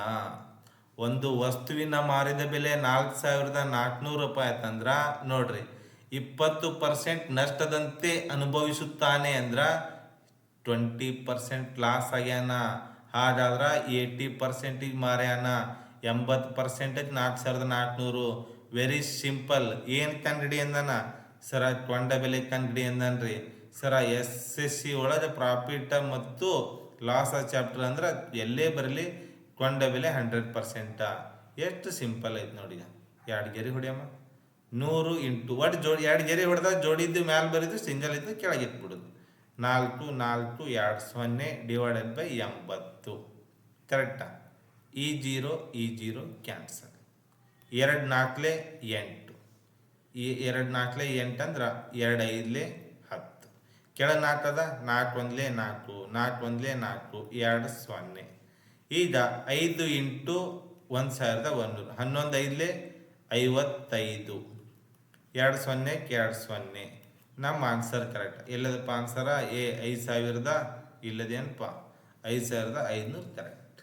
ಒಂದು ವಸ್ತುವಿನ ಮಾರಿದ ಬೆಲೆ ನಾಲ್ಕು ಸಾವಿರದ ನಾಲ್ಕುನೂರು ರೂಪಾಯಿ ಆಯ್ತಂದ್ರ, ನೋಡ್ರಿ, ಇಪ್ಪತ್ತು ಪರ್ಸೆಂಟ್ ನಷ್ಟದಂತೆ ಅನುಭವಿಸುತ್ತಾನೆ ಅಂದ್ರ ಟ್ವೆಂಟಿ ಪರ್ಸೆಂಟ್ ಲಾಸ್ ಆಗ್ಯಾನ. ಹಾಗಾದ್ರ ಏಯ್ಟಿ ಪರ್ಸೆಂಟಿಗೆ ಮಾರ್ಯಾನ. ಎಂಬತ್ತು ಪರ್ಸೆಂಟೇಜ್ ನಾಲ್ಕು ಸಾವಿರದ ನಾಲ್ಕುನೂರು. ವೆರಿ ಸಿಂಪಲ್ ಏನು ಕಂಡಿಡಿ ಅಂದನ? ಸರ, ಕೊಂಡ ಬೆಲೆ ಕಂಡಿಡಿ ಅಂದನ್ರಿ. ಸರ ಎಸ್ ಎಸ್ ಸಿ ಒಳಗೆ ಪ್ರಾಫಿಟ್ ಮತ್ತು ಲಾಸ್ ಚಾಪ್ಟರ್ ಅಂದ್ರೆ ಎಲ್ಲೇ ಬರಲಿ ಕೊಂಡ ಬೆಲೆ ಹಂಡ್ರೆಡ್ ಪರ್ಸೆಂಟ. ಎಷ್ಟು ಸಿಂಪಲ್ ಐತೆ ನೋಡಿ ಎರಡು ಗೆರೆ ಹೊಡಿಯಮ್ಮ. ನೂರು ಇಂಟು ಒಟ್ಟು ಜೋಡಿ, ಎರಡು ಗೆರೆ ಹೊಡೆದ ಜೋಡಿದ್ದು ಮ್ಯಾಲೆ ಬರೀದು, ಸಿಂಗಲ್ ಇದ್ದು ಕೆಳಗೆ ಇಟ್ಬಿಡೋದು. ನಾಲ್ಕು ನಾಲ್ಕು, ಎರಡು, ಸೊನ್ನೆ ಡಿವೈಡೆಡ್ ಬೈ ಎಂಬತ್ತು. ಕರೆಕ್ಟಾ? ಈ ಜೀರೋ ಈ ಜೀರೋ ಕ್ಯಾನ್ಸಲ್. ಎರಡು ನಾಲ್ಕಲೆ ಎಂಟು. ಈ ಎರಡು ನಾಲ್ಕಲೆ ಎಂಟು ಅಂದ್ರೆ ಎರಡು ಐದಲೆ ಕೆಳ ನಾಲ್ಕದ ನಾಲ್ಕು ಒಂದ್ಲೆ ನಾಲ್ಕು ನಾಲ್ಕು ಒಂದ್ಲೇ ನಾಲ್ಕು, ಎರಡು ಸೊನ್ನೆ. ಈಗ ಐದು ಇಂಟು ಒಂದು ಸಾವಿರದ ಒಂದು ಹನ್ನೊಂದು ಐದಲೇ ಐವತ್ತೈದು. ಎರಡು ಸೊನ್ನೆ ಎರಡು ಸೊನ್ನೆ. ನಮ್ಮ ಆನ್ಸರ್ ಕರೆಕ್ಟ್. ಎಲ್ಲದಪ್ಪ ಆನ್ಸರ? ಎ, ಐದು ಸಾವಿರದ ಇಲ್ಲದೇನಪ್ಪ? ಐದು ಸಾವಿರದ ಐದುನೂರು ಕರೆಕ್ಟ್.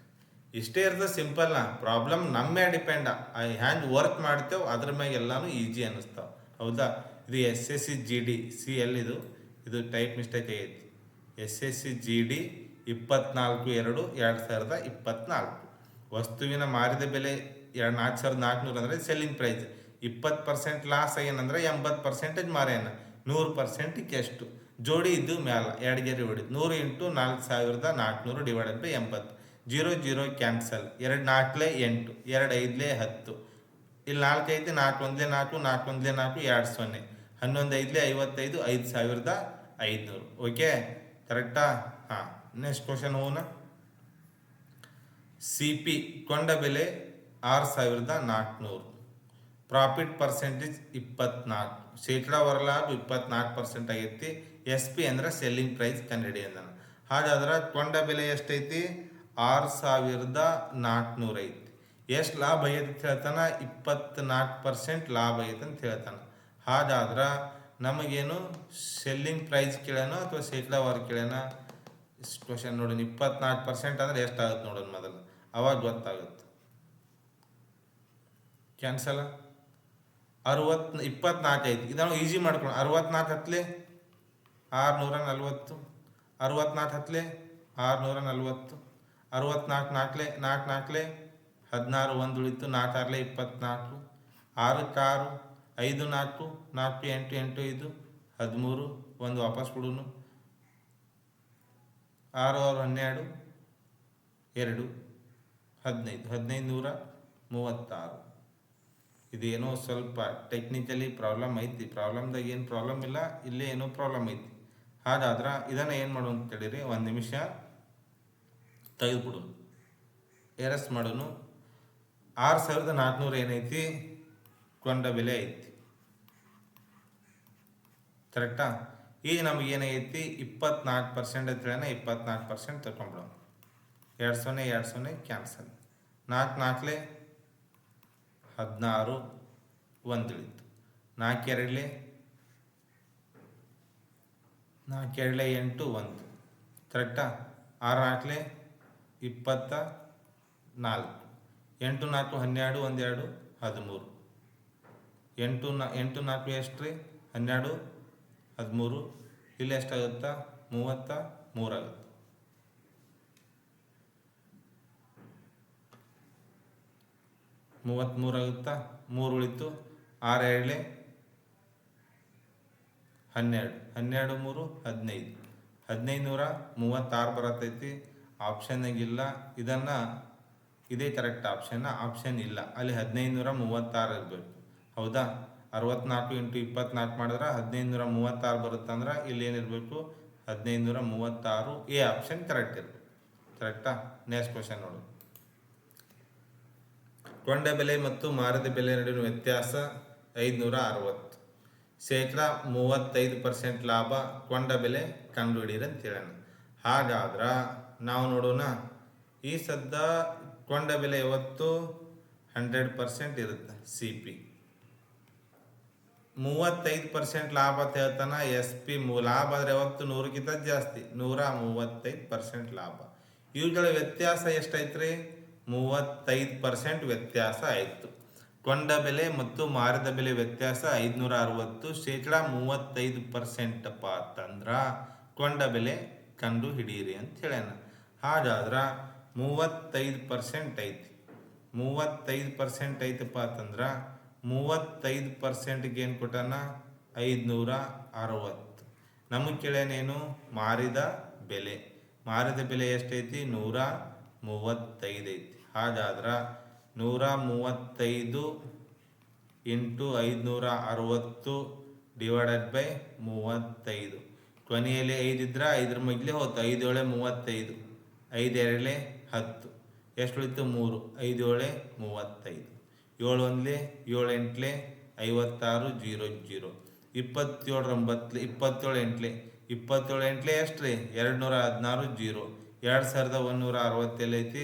ಇಷ್ಟೇ ಇರ್ತದೆ ಸಿಂಪಲ್ನ. ಪ್ರಾಬ್ಲಮ್ ನಮ್ಮ ಡಿಪೆಂಡ. ಹ್ಯಾಂಗ್ ವರ್ಕ್ ಮಾಡ್ತೇವೆ, ಅದ್ರ ಮ್ಯಾಗೆ ಎಲ್ಲನೂ ಈಜಿ ಅನ್ನಿಸ್ತಾವೆ. ಹೌದಾ? ಇದು S S C G D, C L ಇದು? ಟೈಪ್ ಮಿಸ್ಟೇಕ್ ಆಗೈತಿ. S S C G D ಇಪ್ಪತ್ನಾಲ್ಕು ಎರಡು ಎರಡು ಸಾವಿರದ ಇಪ್ಪತ್ನಾಲ್ಕು. ವಸ್ತುವಿನ ಮಾರಿದ ಬೆಲೆ ಎರಡು ನಾಲ್ಕು ಸಾವಿರದ ನಾಲ್ಕುನೂರು ಅಂದರೆ ಸೆಲ್ಲಿಂಗ್ ಪ್ರೈಸ್ ಇಪ್ಪತ್ತು ಪರ್ಸೆಂಟ್ ಲಾಸ್ ಏನಂದ್ರೆ ಎಂಬತ್ತು ಪರ್ಸೆಂಟೇಜ್ ಮಾರ್ಯಾನ ನೂರು ಪರ್ಸೆಂಟ್ ಎಷ್ಟು ಜೋಡಿ ಇದ್ದು ಮ್ಯಾಲ ಎರಡು ಗೆರೆ ಹೊಡಿತು ನೂರು ಇಂಟು ನಾಲ್ಕು ಸಾವಿರದ ನಾಲ್ಕುನೂರು ಡಿವೈಡೆಡ್ ಬೈ ಎಂಬತ್ತು. ಜೀರೋ ಜೀರೋ ಕ್ಯಾನ್ಸಲ್ ಎರಡು ನಾಲ್ಕಲೆ ಎಂಟು. ಎರಡು ಐದಲೇ ಹತ್ತು. ಇಲ್ಲಿ ನಾಲ್ಕೈದು ನಾಲ್ಕು ಒಂದೇ ನಾಲ್ಕು ನಾಲ್ಕು ಒಂದೇ ನಾಲ್ಕು, ಎರಡು ಸೊನ್ನೆ. ಹನ್ನೊಂದು ಐದಲೇ ಐವತ್ತೈದು, ಐದು ಸಾವಿರದ ಐದುನೂರು. ಓಕೆ ಕರೆಕ್ಟಾ ಹಾಂ. ನೆಕ್ಸ್ಟ್ ಕ್ವಶನ್ ಹೋಗೋಣ. ಸಿ ಪಿ ಕೊಂಡ ಬೆಲೆ ಆರು ಸಾವಿರದ ನಾಲ್ಕುನೂರು. ಪ್ರಾಫಿಟ್ ಪರ್ಸೆಂಟೇಜ್ ಇಪ್ಪತ್ನಾಲ್ಕು. ಶೇಕಡ ಲಾಭ ಇಪ್ಪತ್ನಾಲ್ಕು ಪರ್ಸೆಂಟ್ ಆಗೈತಿ. ಎಸ್ ಪಿ ಅಂದ್ರೆ ಸೆಲ್ಲಿಂಗ್ ಪ್ರೈಸ್ ಕನ್ನಡಿ ಅಂದಾನ ಹಾಗಾದ್ರೆ ಕೊಂಡ ಬೆಲೆ ಎಷ್ಟೈತಿ? ಆರು ಸಾವಿರದ ನಾಲ್ಕುನೂರು ಐತಿ ಎಷ್ಟು ಲಾಭ ಐತಿ ಅಂತ ಹೇಳ್ತಾನ? ಇಪ್ಪತ್ನಾಲ್ಕು ಪರ್ಸೆಂಟ್ ಲಾಭ ಐತೆ ಅಂತ ಹೇಳ್ತಾನ. ಹಾಗಾದ್ರೆ ನಮಗೇನು ಸೆಲ್ಲಿಂಗ್ ಪ್ರೈಸ್ ಕೇಳೋಣ ಅಥವಾ ಕೇಳ್ಯಾನೋ ಇಷ್ಟು ಕ್ವಶನ್ ನೋಡೋಣ ಇಪ್ಪತ್ನಾಲ್ಕು ಪರ್ಸೆಂಟ್ ಅಂದ್ರೆ ಎಷ್ಟಾಗುತ್ತೆ ನೋಡೋಣ ಮೊದಲು. ಅವಾಗ ಗೊತ್ತಾಗುತ್ತೆ. ಕ್ಯಾನ್ಸಲ್ ಅರವತ್ ಇಪ್ಪತ್ನಾಲ್ಕು ಐತಿ ಇದನ್ನು ಈಸಿ ಮಾಡ್ಕೊಳ್ಳೋಣ ಅರವತ್ನಾಲ್ಕು ಹತ್ತಲೆ ಆರುನೂರ ನಲ್ವತ್ತು. ಅರವತ್ನಾಲ್ಕು ಹತ್ತಲೆ ಆರುನೂರ ನಲ್ವತ್ತು. ಅರವತ್ನಾಲ್ಕು ನಾಲ್ಕಲೆ, ನಾಲ್ಕು ನಾಲ್ಕಲೆ, ಹದಿನಾರು ಒಂದು ಉಳಿತು ನಾಲ್ಕು ಆರಲೆ ಇಪ್ಪತ್ನಾಲ್ಕು. ಆರಕ್ಕೆ ಆರು ಐದು, ನಾಲ್ಕು ನಾಲ್ಕು, ಎಂಟು ಎಂಟು, ಐದು, ಹದಿಮೂರು, ಒಂದು ವಾಪಸ್ ಕೊಡೋನು. ಆರು ಆರು, ಹನ್ನೆರಡು, ಎರಡು, ಹದಿನೈದು ಹದಿನೈದು ನೂರ ಮೂವತ್ತಾರು. ಇದೇನೋ ಸ್ವಲ್ಪ ಟೆಕ್ನಿಕಲಿ ಪ್ರಾಬ್ಲಮ್ ಐತಿ. ಪ್ರಾಬ್ಲಮ್ದಾಗ ಏನು ಪ್ರಾಬ್ಲಮ್ ಇಲ್ಲ, ಇಲ್ಲೇ ಏನೋ ಪ್ರಾಬ್ಲಮ್ ಐತಿ. ಹಾಗಾದ್ರೆ ಇದನ್ನು ಏನು ಮಾಡು ಅಂತ ಹೇಳಿರಿ, ಒಂದು ನಿಮಿಷ ತೆಗೆದುಬಿಡು ಏರಸ್ ಮಾಡೋನು. ಆರು ಸಾವಿರದ ನಾಲ್ಕುನೂರು ಏನೈತಿ? ಕೊಂಡ ಬೆಲೆ ಐತಿ. ಕರೆಕ್ಟಾ? ಈಗ ನಮ್ಗೆ ಏನಾಗೈತಿ ಇಪ್ಪತ್ನಾಲ್ಕು ಪರ್ಸೆಂಟ್ ಅಂತ ಇಪ್ಪತ್ನಾಲ್ಕು ಪರ್ಸೆಂಟ್ ತಗೊಂಡ್ಬಿಡೋಣ ಎರಡು ಸೊನ್ನೆ ಎರಡು ಸೊನ್ನೆ ಕ್ಯಾನ್ಸಲ್ ನಾಲ್ಕು ನಾಲ್ಕಲೆ ಹದಿನಾರು ಒಂದು ಇಳಿತು ನಾಲ್ಕು ಎರಡಲೆ? ನಾಲ್ಕು ಎರಡಲೆ ಎಂಟು, ಒಂದು. ಕರೆಕ್ಟಾ? ಆರು ನಾಲ್ಕಲೆ ಇಪ್ಪತ್ತ ನಾಲ್ಕು. ಎಂಟು ನಾಲ್ಕು, ಹನ್ನೆರಡು, ಒಂದೆರಡು, ಹದಿಮೂರು. ಎಂಟು ನಾ, ಎಂಟು ನಾಲ್ಕು ಎಷ್ಟು ರೀ ಹನ್ನೆರಡು ಹದಿಮೂರು, ಇಲ್ಲಿ ಎಷ್ಟಾಗುತ್ತಾ? ಮೂವತ್ತ? ಮೂರಾಗುತ್ತೆ? ಮೂವತ್ತ್ಮೂರಾಗುತ್ತಾ ಮೂರು ಉಳಿತು, ಆರು ಎರಡಲೆ ಹನ್ನೆರಡು. ಹನ್ನೆರಡು, ಮೂರು, ಹದಿನೈದು. ಹದಿನೈದು ನೂರ ಮೂವತ್ತಾರು ಬರತೈತಿ. ಆಪ್ಷನ್ನಾಗಿಲ್ಲ ಇದನ್ನು, ಇದೇ ಕರೆಕ್ಟ್ ಆಪ್ಷನ್ ಆಪ್ಷನ್ ಇಲ್ಲ. ಅಲ್ಲಿ ಹದಿನೈದು ನೂರ ಮೂವತ್ತಾರು ಇರಬೇಕು. ಹೌದಾ? ಅರವತ್ನಾಲ್ಕು ಇಂಟು ಇಪ್ಪತ್ನಾಲ್ಕು ಮಾಡಿದ್ರೆ ಹದಿನೈದು ನೂರ ಮೂವತ್ತಾರು ಬರುತ್ತಂದ್ರೆ ಇಲ್ಲಿ ಏನಿರಬೇಕು? ಹದಿನೈದು ನೂರ ಮೂವತ್ತಾರು. ಎ ಆಪ್ಷನ್ ಕರೆಕ್ಟ್ ಇರಬೇಕು. ಕರೆಕ್ಟಾ ನೆಕ್ಸ್ಟ್ ಕ್ವಶನ್ ನೋಡು. ಕೊಂಡ ಬೆಲೆ ಮತ್ತು ಮಾರದ ಬೆಲೆ ನಡುವಿನ ವ್ಯತ್ಯಾಸ ಐದುನೂರ ಅರವತ್ತು. ಶೇಕಡ ಮೂವತ್ತೈದು ಪರ್ಸೆಂಟ್ ಲಾಭ ಕೊಂಡ ಬೆಲೆ ಕಂಡುಹಿಡೀರಿ ಅಂತ ಹೇಳೋಣ. ಹಾಗಾದ್ರೆ ನಾವು ನೋಡೋಣ. ಈ ಸದ್ದ ಕೊಂಡ ಬೆಲೆ ಯಾವತ್ತು? ಹಂಡ್ರೆಡ್ ಪರ್ಸೆಂಟ್ ಇರುತ್ತೆ ಸಿ ಪಿ ಮೂವತ್ತೈದು ಪರ್ಸೆಂಟ್ ಲಾಭ ಅಂತ ಹೇಳ್ತಾನ ಎಸ್ ಪಿ ಲಾಭ ಆದರೆ ಯಾವತ್ತು ನೂರಕ್ಕಿಂತ ಜಾಸ್ತಿ, ನೂರ ಮೂವತ್ತೈದು ಪರ್ಸೆಂಟ್ ಲಾಭ. ಇವುಗಳ ವ್ಯತ್ಯಾಸ ಎಷ್ಟೈತ್ರಿ ಮೂವತ್ತೈದು ಪರ್ಸೆಂಟ್ ವ್ಯತ್ಯಾಸ ಆಯಿತು. ಕೊಂಡ ಬೆಲೆ ಮತ್ತು ಮಾರಿದ ಬೆಲೆ ವ್ಯತ್ಯಾಸ ಐದುನೂರ ಅರವತ್ತು ಶೇಕಡ ಮೂವತ್ತೈದು ಪರ್ಸೆಂಟಪ್ಪ ಅಂತಂದ್ರ ಕೊಂಡ ಬೆಲೆ ಕಂಡು ಹಿಡೀರಿ ಅಂತ ಹೇಳ್ಯಾನ. ಹಾಗಾದ್ರೆ ಮೂವತ್ತೈದು ಪರ್ಸೆಂಟ್ ಐತಿ. ಮೂವತ್ತೈದು ಪರ್ಸೆಂಟ್ ಐತಪ್ಪ ಅಂತಂದ್ರ ಮೂವತ್ತೈದು ಪರ್ಸೆಂಟ್ಗೆ ಏನು ಕೊಟ್ಟಾನ ಐದುನೂರ ಅರವತ್ತು ನಮಗೆ ಕೇಳೇನೇನು? ಮಾರಿದ ಬೆಲೆ. ಮಾರಿದ ಬೆಲೆ ಎಷ್ಟೈತಿ? ನೂರ ಮೂವತ್ತೈದು ಐತಿ ಹಾಗಾದ್ರೆ ನೂರ ಮೂವತ್ತೈದು ಇಂಟು ಐದುನೂರ ಅರವತ್ತು ಡಿವೈಡೆಡ್ ಬೈ ಮೂವತ್ತೈದು. ಕೊನೆಯಲ್ಲಿ ಐದಿದ್ರೆ ಐದರ ಮಗ್ಲೇ ಹೋಯ್ತು ಐದೇಳೆ ಮೂವತ್ತೈದು. ಐದೆರಡಲೆ ಹತ್ತು. ಎಷ್ಟು ಉಳಿತು? ಮೂರು. ಐದು ಏಳೆ ಮೂವತ್ತೈದು. ಏಳು ಒಂದ್ಲೆ ಏಳು ಎಂಟ್ಲೆ ಐವತ್ತಾರು, ಜೀರೋ ಜೀರೋ. ಇಪ್ಪತ್ತೇಳರ ಒಂಬತ್ತಲೆ ಇಪ್ಪತ್ತೇಳು ಎಂಟ್ಲೆ ಇಪ್ಪತ್ತೇಳು ಎಂಟ್ಲೆ ಎಷ್ಟು ರೀ ಎರಡು ನೂರ ಹದಿನಾರು, ಜೀರೋ. ಎರಡು ಸಾವಿರದ ಒಂದೂರ ಅರವತ್ತೆಲ್ಲ ಐತಿ?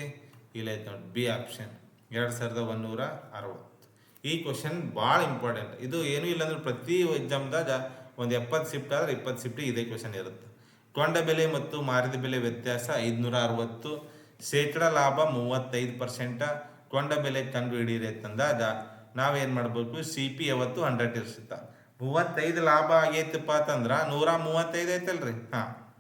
ಇಲ್ಲ ಐತೆ ನೋಡಿ, ಬಿ ಆಪ್ಷನ್. ಎರಡು ಸಾವಿರದ ಒಂದೂರ ಅರವತ್ತು. ಈ ಕ್ವಶನ್ ಭಾಳ ಇಂಪಾರ್ಟೆಂಟ್ ಇದು ಏನೂ ಇಲ್ಲಾಂದ್ರೆ ಪ್ರತಿ ಎಕ್ಸಾಮ್ದಾಗ ಒಂದು ಎಪ್ಪತ್ತು ಸಿಫ್ಟ್ ಆದ್ರೆ ಇಪ್ಪತ್ತು ಸಿಫ್ಟ್ ಇದೇ ಕ್ವಶನ್ ಇರುತ್ತೆ. ಕೊಂಡ ಬೆಲೆ ಮತ್ತು ಮಾರಿದ ಬೆಲೆ ವ್ಯತ್ಯಾಸ ಐದುನೂರ ಅರವತ್ತು. ಶೇಕಡ ಲಾಭ ಮೂವತ್ತೈದು ಪರ್ಸೆಂಟ ಕೊಂಡ ಬೆಲೆ ಕಂಡು ಹಿಡೀರಿ ಅಂತಂದಾಗ ನಾವೇನು ಮಾಡಬೇಕು? ಸಿ ಪಿ ಯಾವತ್ತು ಹಂಡ್ರೆಡ್ ಇರ್ಸುತ್ತ. ಮೂವತ್ತೈದು ಲಾಭ ಆಗೈತಪ್ಪ ಅಂತಂದ್ರೆ ನೂರ ಮೂವತ್ತೈದು ಐತಲ್ರಿ. ಹಾಂ.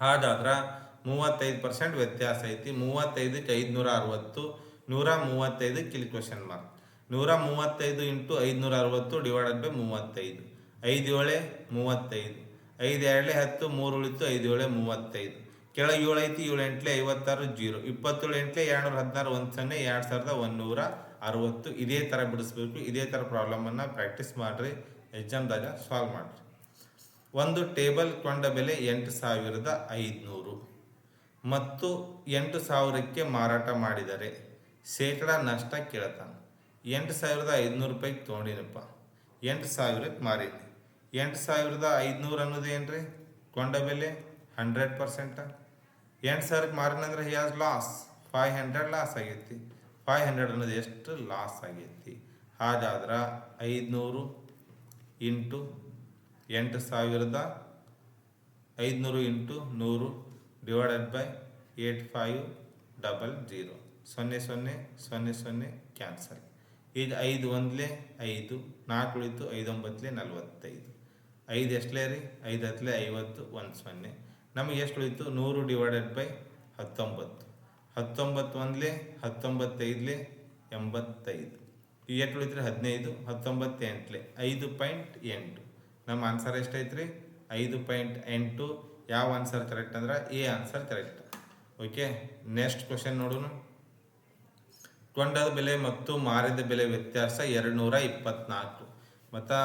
ಹಾಗಾದ್ರೆ ಮೂವತ್ತೈದು ಪರ್ಸೆಂಟ್ ವ್ಯತ್ಯಾಸ ಐತಿ. ಮೂವತ್ತೈದಕ್ಕೆ ಐದುನೂರ ಅರವತ್ತು, ನೂರ ಮೂವತ್ತೈದು ಇಲ್ಲಿ ಕ್ವಶನ್ ಮಾರ್ಕ್. ನೂರ ಮೂವತ್ತೈದು ಇಂಟು ಐದುನೂರ ಅರವತ್ತು ಡಿವೈಡೆಡ್ ಬೈ ಮೂವತ್ತೈದು. ಐದು ಏಳೆ ಮೂವತ್ತೈದು. ಐದು ಎರಡೇ ಹತ್ತು, ಮೂರು ಉಳಿತು ಐದು ಏಳೆ ಮೂವತ್ತೈದು. ಕೆಳಗೆ ಏಳು ಐತಿ ಏಳು ಎಂಟ್ಲೆ ಐವತ್ತಾರು ಜೀರೋ, ಇಪ್ಪತ್ತೇಳು ಎಂಟ್ಲೆ ಎರಡು ನೂರ ಹದಿನಾರು ಒಂದು ಸೊನ್ನೆ ಎರಡು ಸಾವಿರದ ಒಂದೂರ ಅರವತ್ತು. ಇದೇ ಥರ ಬಿಡಿಸ್ಬೇಕು, ಇದೇ ಥರ ಪ್ರಾಬ್ಲಮನ್ನು ಪ್ರಾಕ್ಟೀಸ್ ಮಾಡಿರಿ ಎಕ್ಸಾಮ್ದಾಗ ಸಾಲ್ವ್ ಮಾಡಿರಿ. ಒಂದು ಟೇಬಲ್ ಕೊಂಡ ಬೆಲೆ ಎಂಟು ಸಾವಿರದ ಐದುನೂರು. ಮತ್ತು ಎಂಟು ಸಾವಿರಕ್ಕೆ ಮಾರಾಟ ಮಾಡಿದರೆ ಶೇಕಡ ನಷ್ಟ ಕೇಳ್ತಾನೆ. ಎಂಟು ಸಾವಿರದ ಐದುನೂರು ರೂಪಾಯಿಗೆ ತೊಗೊಂಡಿನಪ್ಪ. ಎಂಟು ಸಾವಿರಕ್ಕೆ ಮಾರಿನಿ. ಎಂಟು ಸಾವಿರದ ಐದುನೂರು ಅನ್ನೋದು ರೀ ಕೊಂಡ ಬೆಲೆ ಹಂಡ್ರೆಡ್ ಪರ್ಸೆಂಟ ಎಂಟು ಸಾವಿರಕ್ಕೆ ಮಾರಿನಂದ್ರೆ has loss five hundred loss ಆಗೈತಿ. ಫೈವ್ ಹಂಡ್ರೆಡ್ ಅನ್ನೋದು ಎಷ್ಟು ಲಾಸ್ ಆಗೈತಿ? ಹಾಗಾದ್ರೆ ಐದುನೂರು ಇಂಟು ಎಂಟು ಸಾವಿರದ ಐದುನೂರು ಇಂಟು ನೂರು divided by eight five double zero ಸೊನ್ನೆ ಸೊನ್ನೆ ಸೊನ್ನೆ ಸೊನ್ನೆ ಕ್ಯಾನ್ಸಲ್ ಈಗ ಐದು ಒಂದ್ಲೆ ಐದು, ನಾಲ್ಕು ಉಳಿತು ಐದು ಒಂಬತ್ತಲೆ ನಲ್ವತ್ತೈದು. ಐದು ಎಷ್ಟಲೇ ರೀ? ಐದು ಹತ್ತಲೆ ಐವತ್ತು, ಒಂದು ಸೊನ್ನೆ. ನಮಗೆ ಎಷ್ಟು ಉಳಿತು? ನೂರು ಡಿವೈಡೆಡ್ ಬೈ ಹತ್ತೊಂಬತ್ತು. ಹತ್ತೊಂಬತ್ತು ಒಂದ್ಲೆ, ಹತ್ತೊಂಬತ್ತೈದ್ಲೆ, ಎಂಬತ್ತೈದು. ಎಷ್ಟು ಉಳಿತ್ರಿ? ಹದಿನೈದು ಹತ್ತೊಂಬತ್ತು ಎಂಟ್ಲೆ ಐದು ಪಾಯಿಂಟ್ ಎಂಟು. ನಮ್ಮ ಆನ್ಸರ್ ಎಷ್ಟೈತ್ರಿ? ಐದು ಪಾಯಿಂಟ್ ಎಂಟು. ಯಾವ ಆನ್ಸರ್ ಕರೆಕ್ಟ್ ಅಂದ್ರೆ A answer correct okay next question ನೋಡೋಣ ಕೊಂಡದ ಬೆಲೆ ಮತ್ತು ಮಾರಿದ ಬೆಲೆ ವ್ಯತ್ಯಾಸ ಎರಡು ನೂರ ಇಪ್ಪತ್ನಾಲ್ಕು. ಮತ್ತು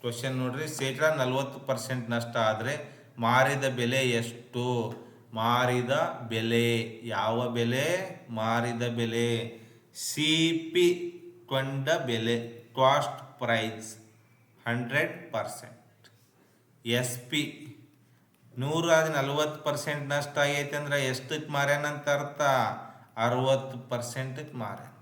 ಕ್ವಶನ್ ನೋಡ್ರಿ, ಶೇಕಡ ನಲ್ವತ್ತು ಪರ್ಸೆಂಟ್ ನಷ್ಟ ಆದರೆ ಮಾರಿದ ಬೆಲೆ ಎಷ್ಟು? ಮಾರಿದ ಬೆಲೆ. ಯಾವ ಬೆಲೆ? ಮಾರಿದ ಬೆಲೆ. ಸಿ ಪಿ ಕೊಂಡ ಬೆಲೆ. Cost price hundred percent. S P ನೂರಾದ ನಲ್ವತ್ತು ಪರ್ಸೆಂಟ್ ನಷ್ಟ ಆಗೈತೆ ಅಂದ್ರೆ ಎಷ್ಟಕ್ಕೆ ಮಾರ್ಯಾನಂತ ಅರ್ಥ? ಅರವತ್ತು ಪರ್ಸೆಂಟಕ್ಕೆ ಮಾರ್ಯಾನ.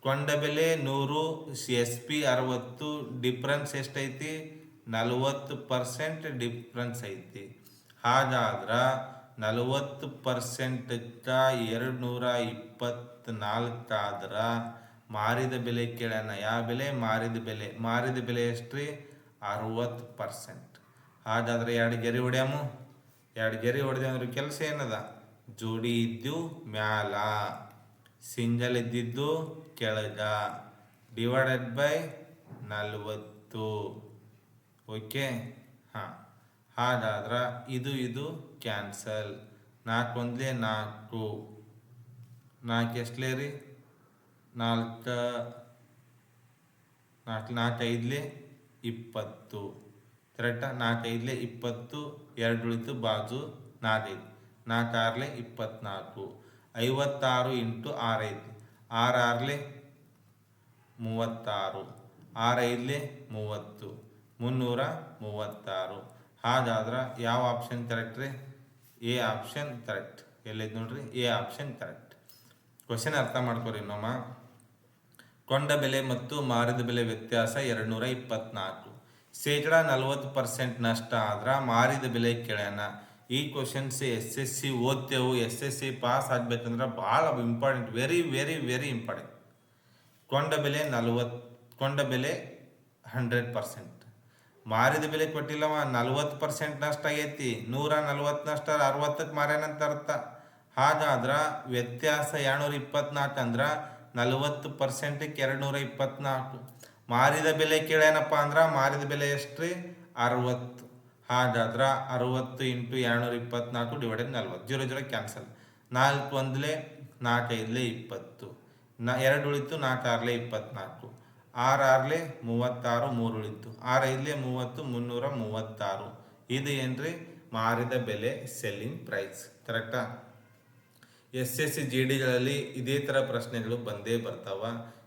ಕೊಂಡ ಬೆಲೆ ನೂರು ಎಸ್ ಪಿ ಅರವತ್ತು ಡಿಫ್ರೆನ್ಸ್ ಎಷ್ಟೈತಿ? ನಲವತ್ತು ಪರ್ಸೆಂಟ್ ಡಿಫ್ರೆನ್ಸ್ ಐತಿ. ಹಾಗಾದ್ರೆ ನಲವತ್ತು ಪರ್ಸೆಂಟಕ್ಕೆ ಎರಡು ನೂರ ಇಪ್ಪತ್ತ್ನಾಲ್ಕಾದ್ರೆ ಮಾರಿದ ಬೆಲೆ ಕೇಳೋಣ. ಯಾವ ಬೆಲೆ? ಮಾರಿದ ಬೆಲೆ. ಮಾರಿದ ಬೆಲೆ ಎಷ್ಟು ರೀ ಅರವತ್ತು ಪರ್ಸೆಂಟ್ ಹಾಗಾದ್ರೆ ಎರಡು ಗೆರೆ ಹೊಡ್ಯಾಮು. ಎರಡು ಗೆರೆ ಹೊಡೆದೆ ಅಂದ್ರೆ ಕೆಲಸ ಏನದ? ಜೋಡಿ ಇದ್ದು ಮ್ಯಾಲ. ಸಿಂಗಲ್ ಇದ್ದಿದ್ದು ಕೆಳಗ. ಡಿವೈಡೆಡ್ ಬೈ ನಲ್ವತ್ತು. ಓಕೆ? ಹಾಂ. ಹಾಗಾದ್ರೆ ಇದು ಇದು ಕ್ಯಾನ್ಸಲ್. ನಾಲ್ಕು ಒಂದ್ಲೆ ನಾಲ್ಕು. ನಾಲ್ಕು ಎಷ್ಟಲೇ ರೀ? ನಾಲ್ಕು ನಾಲ್ಕು ನಾಲ್ಕು ಐದ್ಲೆ ಇಪ್ಪತ್ತು. ಕರೆಕ್ಟಾ? ನಾಲ್ಕು ಐದ್ಲೆ ಇಪ್ಪತ್ತು ಎರಡು ಉಳಿತು ಬಾಜು ನಾಲ್ಕೈದು. ನಾಲ್ಕು ಆರ್ಲೆ ಇಪ್ಪತ್ನಾಲ್ಕು. ಐವತ್ತಾರು ಇಂಟು ಆರೈದು. ಆರಾರಲೆ ಮೂವತ್ತಾರು. ಆರೈದ್ಲೆ ಮೂವತ್ತು. ಮುನ್ನೂರ ಮೂವತ್ತಾರು. ಹಾಗಾದ್ರೆ ಯಾವ ಆಪ್ಷನ್ ಕರೆಕ್ಟ್ ರೀ? ಎ ಆಪ್ಷನ್ ಕರೆಕ್ಟ್ ಎಲ್ಲಿದ್ದು ನೋಡ್ರಿ? ಎ ಆಪ್ಷನ್ ಕರೆಕ್ಟ್ ಕ್ವಶನ್ ಅರ್ಥ ಮಾಡ್ಕೊರಿ ನಮ್ಮ ಕೊಂಡ ಬೆಲೆ ಮತ್ತು ಮಾರಿದ ಬೆಲೆ ವ್ಯತ್ಯಾಸ ಎರಡು ನೂರ ಇಪ್ಪತ್ನಾಲ್ಕು. ಶೇಕಡ ನಲ್ವತ್ತು ಪರ್ಸೆಂಟ್ ನಷ್ಟ ಆದ್ರೆ ಮಾರಿದ ಬೆಲೆ ಕೇಳ್ಯಾನ ಈ ಕ್ವಶನ್ಸ್ ಎಸ್ ಎಸ್ ಸಿ ಓದ್ತೇವು. ಎಸ್ ಎಸ್ ಸಿ ಪಾಸ್ ಆಗ್ಬೇಕಂದ್ರೆ ಭಾಳ important very very very important ಕೊಂಡ ಬೆಲೆ ನಲ್ವತ್ತು, ಕೊಂಡ ಬೆಲೆ ಹಂಡ್ರೆಡ್ ಪರ್ಸೆಂಟ್ ಮಾರಿದ ಬೆಲೆ ಕೊಟ್ಟಿಲ್ಲವ, ನಲ್ವತ್ತು ಪರ್ಸೆಂಟ್ ನಷ್ಟ ಆಗೈತಿ, ನೂರ ನಲ್ವತ್ತು ನಷ್ಟ ಅರವತ್ತಕ್ಕೆ ಮಾರ್ಯಾನಂತ ಅರ್ಥ. ಹಾಗಾದ್ರೆ ವ್ಯತ್ಯಾಸ ಎರಡುನೂರ ಇಪ್ಪತ್ನಾಲ್ಕು ಅಂದ್ರೆ ನಲ್ವತ್ತು ಪರ್ಸೆಂಟಕ್ಕೆ ಎರಡು ನೂರ ಇಪ್ಪತ್ನಾಲ್ಕು ಮಾರಿದ ಬೆಲೆ ಕೇಳೇನಪ್ಪ ಅಂದ್ರೆ ಮಾರಿದ ಬೆಲೆ ಎಷ್ಟು ರೀ? ಅರವತ್ತು. ಹಾಗಾದ್ರೆ ಅರವತ್ತು ಇಂಟು ಎರಡ್ನೂರ ಇಪ್ಪತ್ನಾಲ್ಕು ಡಿವೈಡೆಡ್ ನಲ್ವತ್ತು. ಜೀರೋ ಜೀರೋ ಕ್ಯಾನ್ಸಲ್ ನಾಲ್ಕು ಒಂದ್ಲೆ ನಾಲ್ಕು ಐದ್ಲೆ ಇಪ್ಪತ್ತು. ನಾ ಎರಡು ಉಳಿತು ನಾಲ್ಕು ಆರ್ಲೆ ಇಪ್ಪತ್ನಾಲ್ಕು. ಆರು ಆರ್ಲೆ ಮೂವತ್ತಾರು ಮೂರು ಉಳಿತು ಆರು ಮೂವತ್ತು, ಮುನ್ನೂರ ಮೂವತ್ತಾರು. ಇದು ಏನ್ರಿ? ಮಾರಿದ ಬೆಲೆ ಸೆಲ್ಲಿಂಗ್ ಪ್ರೈಸ್ ಕರೆಕ್ಟಾ ಎಸ್ ಎಸ್ ಸಿ ಜಿ ಡಿಗಳಲ್ಲಿ ಇದೇ ಥರ ಪ್ರಶ್ನೆಗಳು ಬಂದೇ ಬರ್ತಾವ.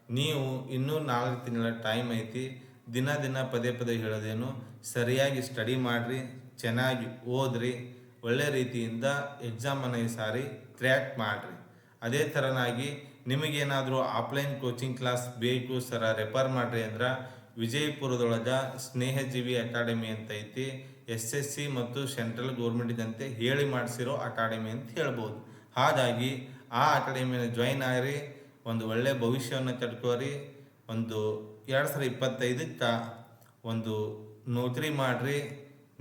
ನೀವು ಇನ್ನೂ ನಾಲ್ಕು ತಿಂಗಳ ಟೈಮ್ ಐತಿ. ದಿನ ದಿನ ಪದೇ ಪದೇ ಹೇಳೋದೇನು? ಸರಿಯಾಗಿ ಸ್ಟಡಿ ಮಾಡಿರಿ, ಚೆನ್ನಾಗಿ ಓದ್ರಿ, ಒಳ್ಳೆ ರೀತಿಯಿಂದ ಎಕ್ಸಾಮನ್ನು ಈ ಸಾರಿ ಕ್ರ್ಯಾಕ್ ಮಾಡಿರಿ. ಅದೇ ಥರನಾಗಿ ನಿಮಗೇನಾದರೂ ಆಫ್ಲೈನ್ ಕೋಚಿಂಗ್ ಕ್ಲಾಸ್ ಬೇಕು ಸರ, ರೆಫರ್ ಮಾಡಿರಿ ಅಂದ್ರೆ ವಿಜಯಪುರದೊಳಗೆ ಸ್ನೇಹಜೀವಿ ಅಕಾಡೆಮಿ ಅಂತ ಐತಿ. ಎಸ್ ಎಸ್ ಸಿ ಮತ್ತು ಸೆಂಟ್ರಲ್ ಗೌರ್ಮೆಂಟಿದಂತೆ ಹೇಳಿ ಮಾಡಿಸಿರೋ ಅಕಾಡೆಮಿ ಅಂತ ಹೇಳ್ಬೋದು. ಹಾಗಾಗಿ ಆ ಅಕಾಡೆಮಿನ ಜಾಯಿನ್ ಆಗಿರಿ, ಒಂದು ಒಳ್ಳೆ ಭವಿಷ್ಯವನ್ನು ಕಟ್ಕೋರಿ ಒಂದು ಎರಡು ಸಾವಿರದ ಇಪ್ಪತ್ತೈದಕ್ಕೆ ಒಂದು ನೌಕರಿ ಮಾಡಿರಿ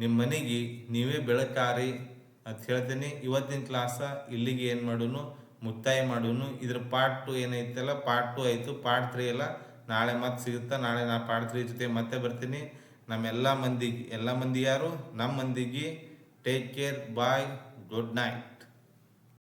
ನಿಮ್ಮ ಮನೆಗೆ ನೀವೇ ಬೆಳಕಾರಿ ಅಂತ ಹೇಳ್ತೀನಿ. ಇವತ್ತಿನ ಕ್ಲಾಸ ಇಲ್ಲಿಗೆ ಏನು ಮಾಡೋನು? ಮುಕ್ತಾಯ ಮಾಡೋನು. ಇದ್ರ ಪಾರ್ಟ್ ಟು ಏನೈತಲ್ಲ ಪಾರ್ಟ್ ಟು ಆಯಿತು. ಪಾರ್ಟ್ ತ್ರೀ ಎಲ್ಲ ನಾಳೆ ಮತ್ತೆ ಸಿಗುತ್ತಾ? ನಾಳೆ ನಾ ಪಾರ್ಟ್ ತ್ರೀ ಜೊತೆ ಮತ್ತೆ ಬರ್ತೀನಿ. ನಮ್ಮೆಲ್ಲ ಮಂದಿಗೆ, ಎಲ್ಲ ಮಂದಿ ಯಾರು? ನಮ್ಮ ಮಂದಿಗೆ take care bye good night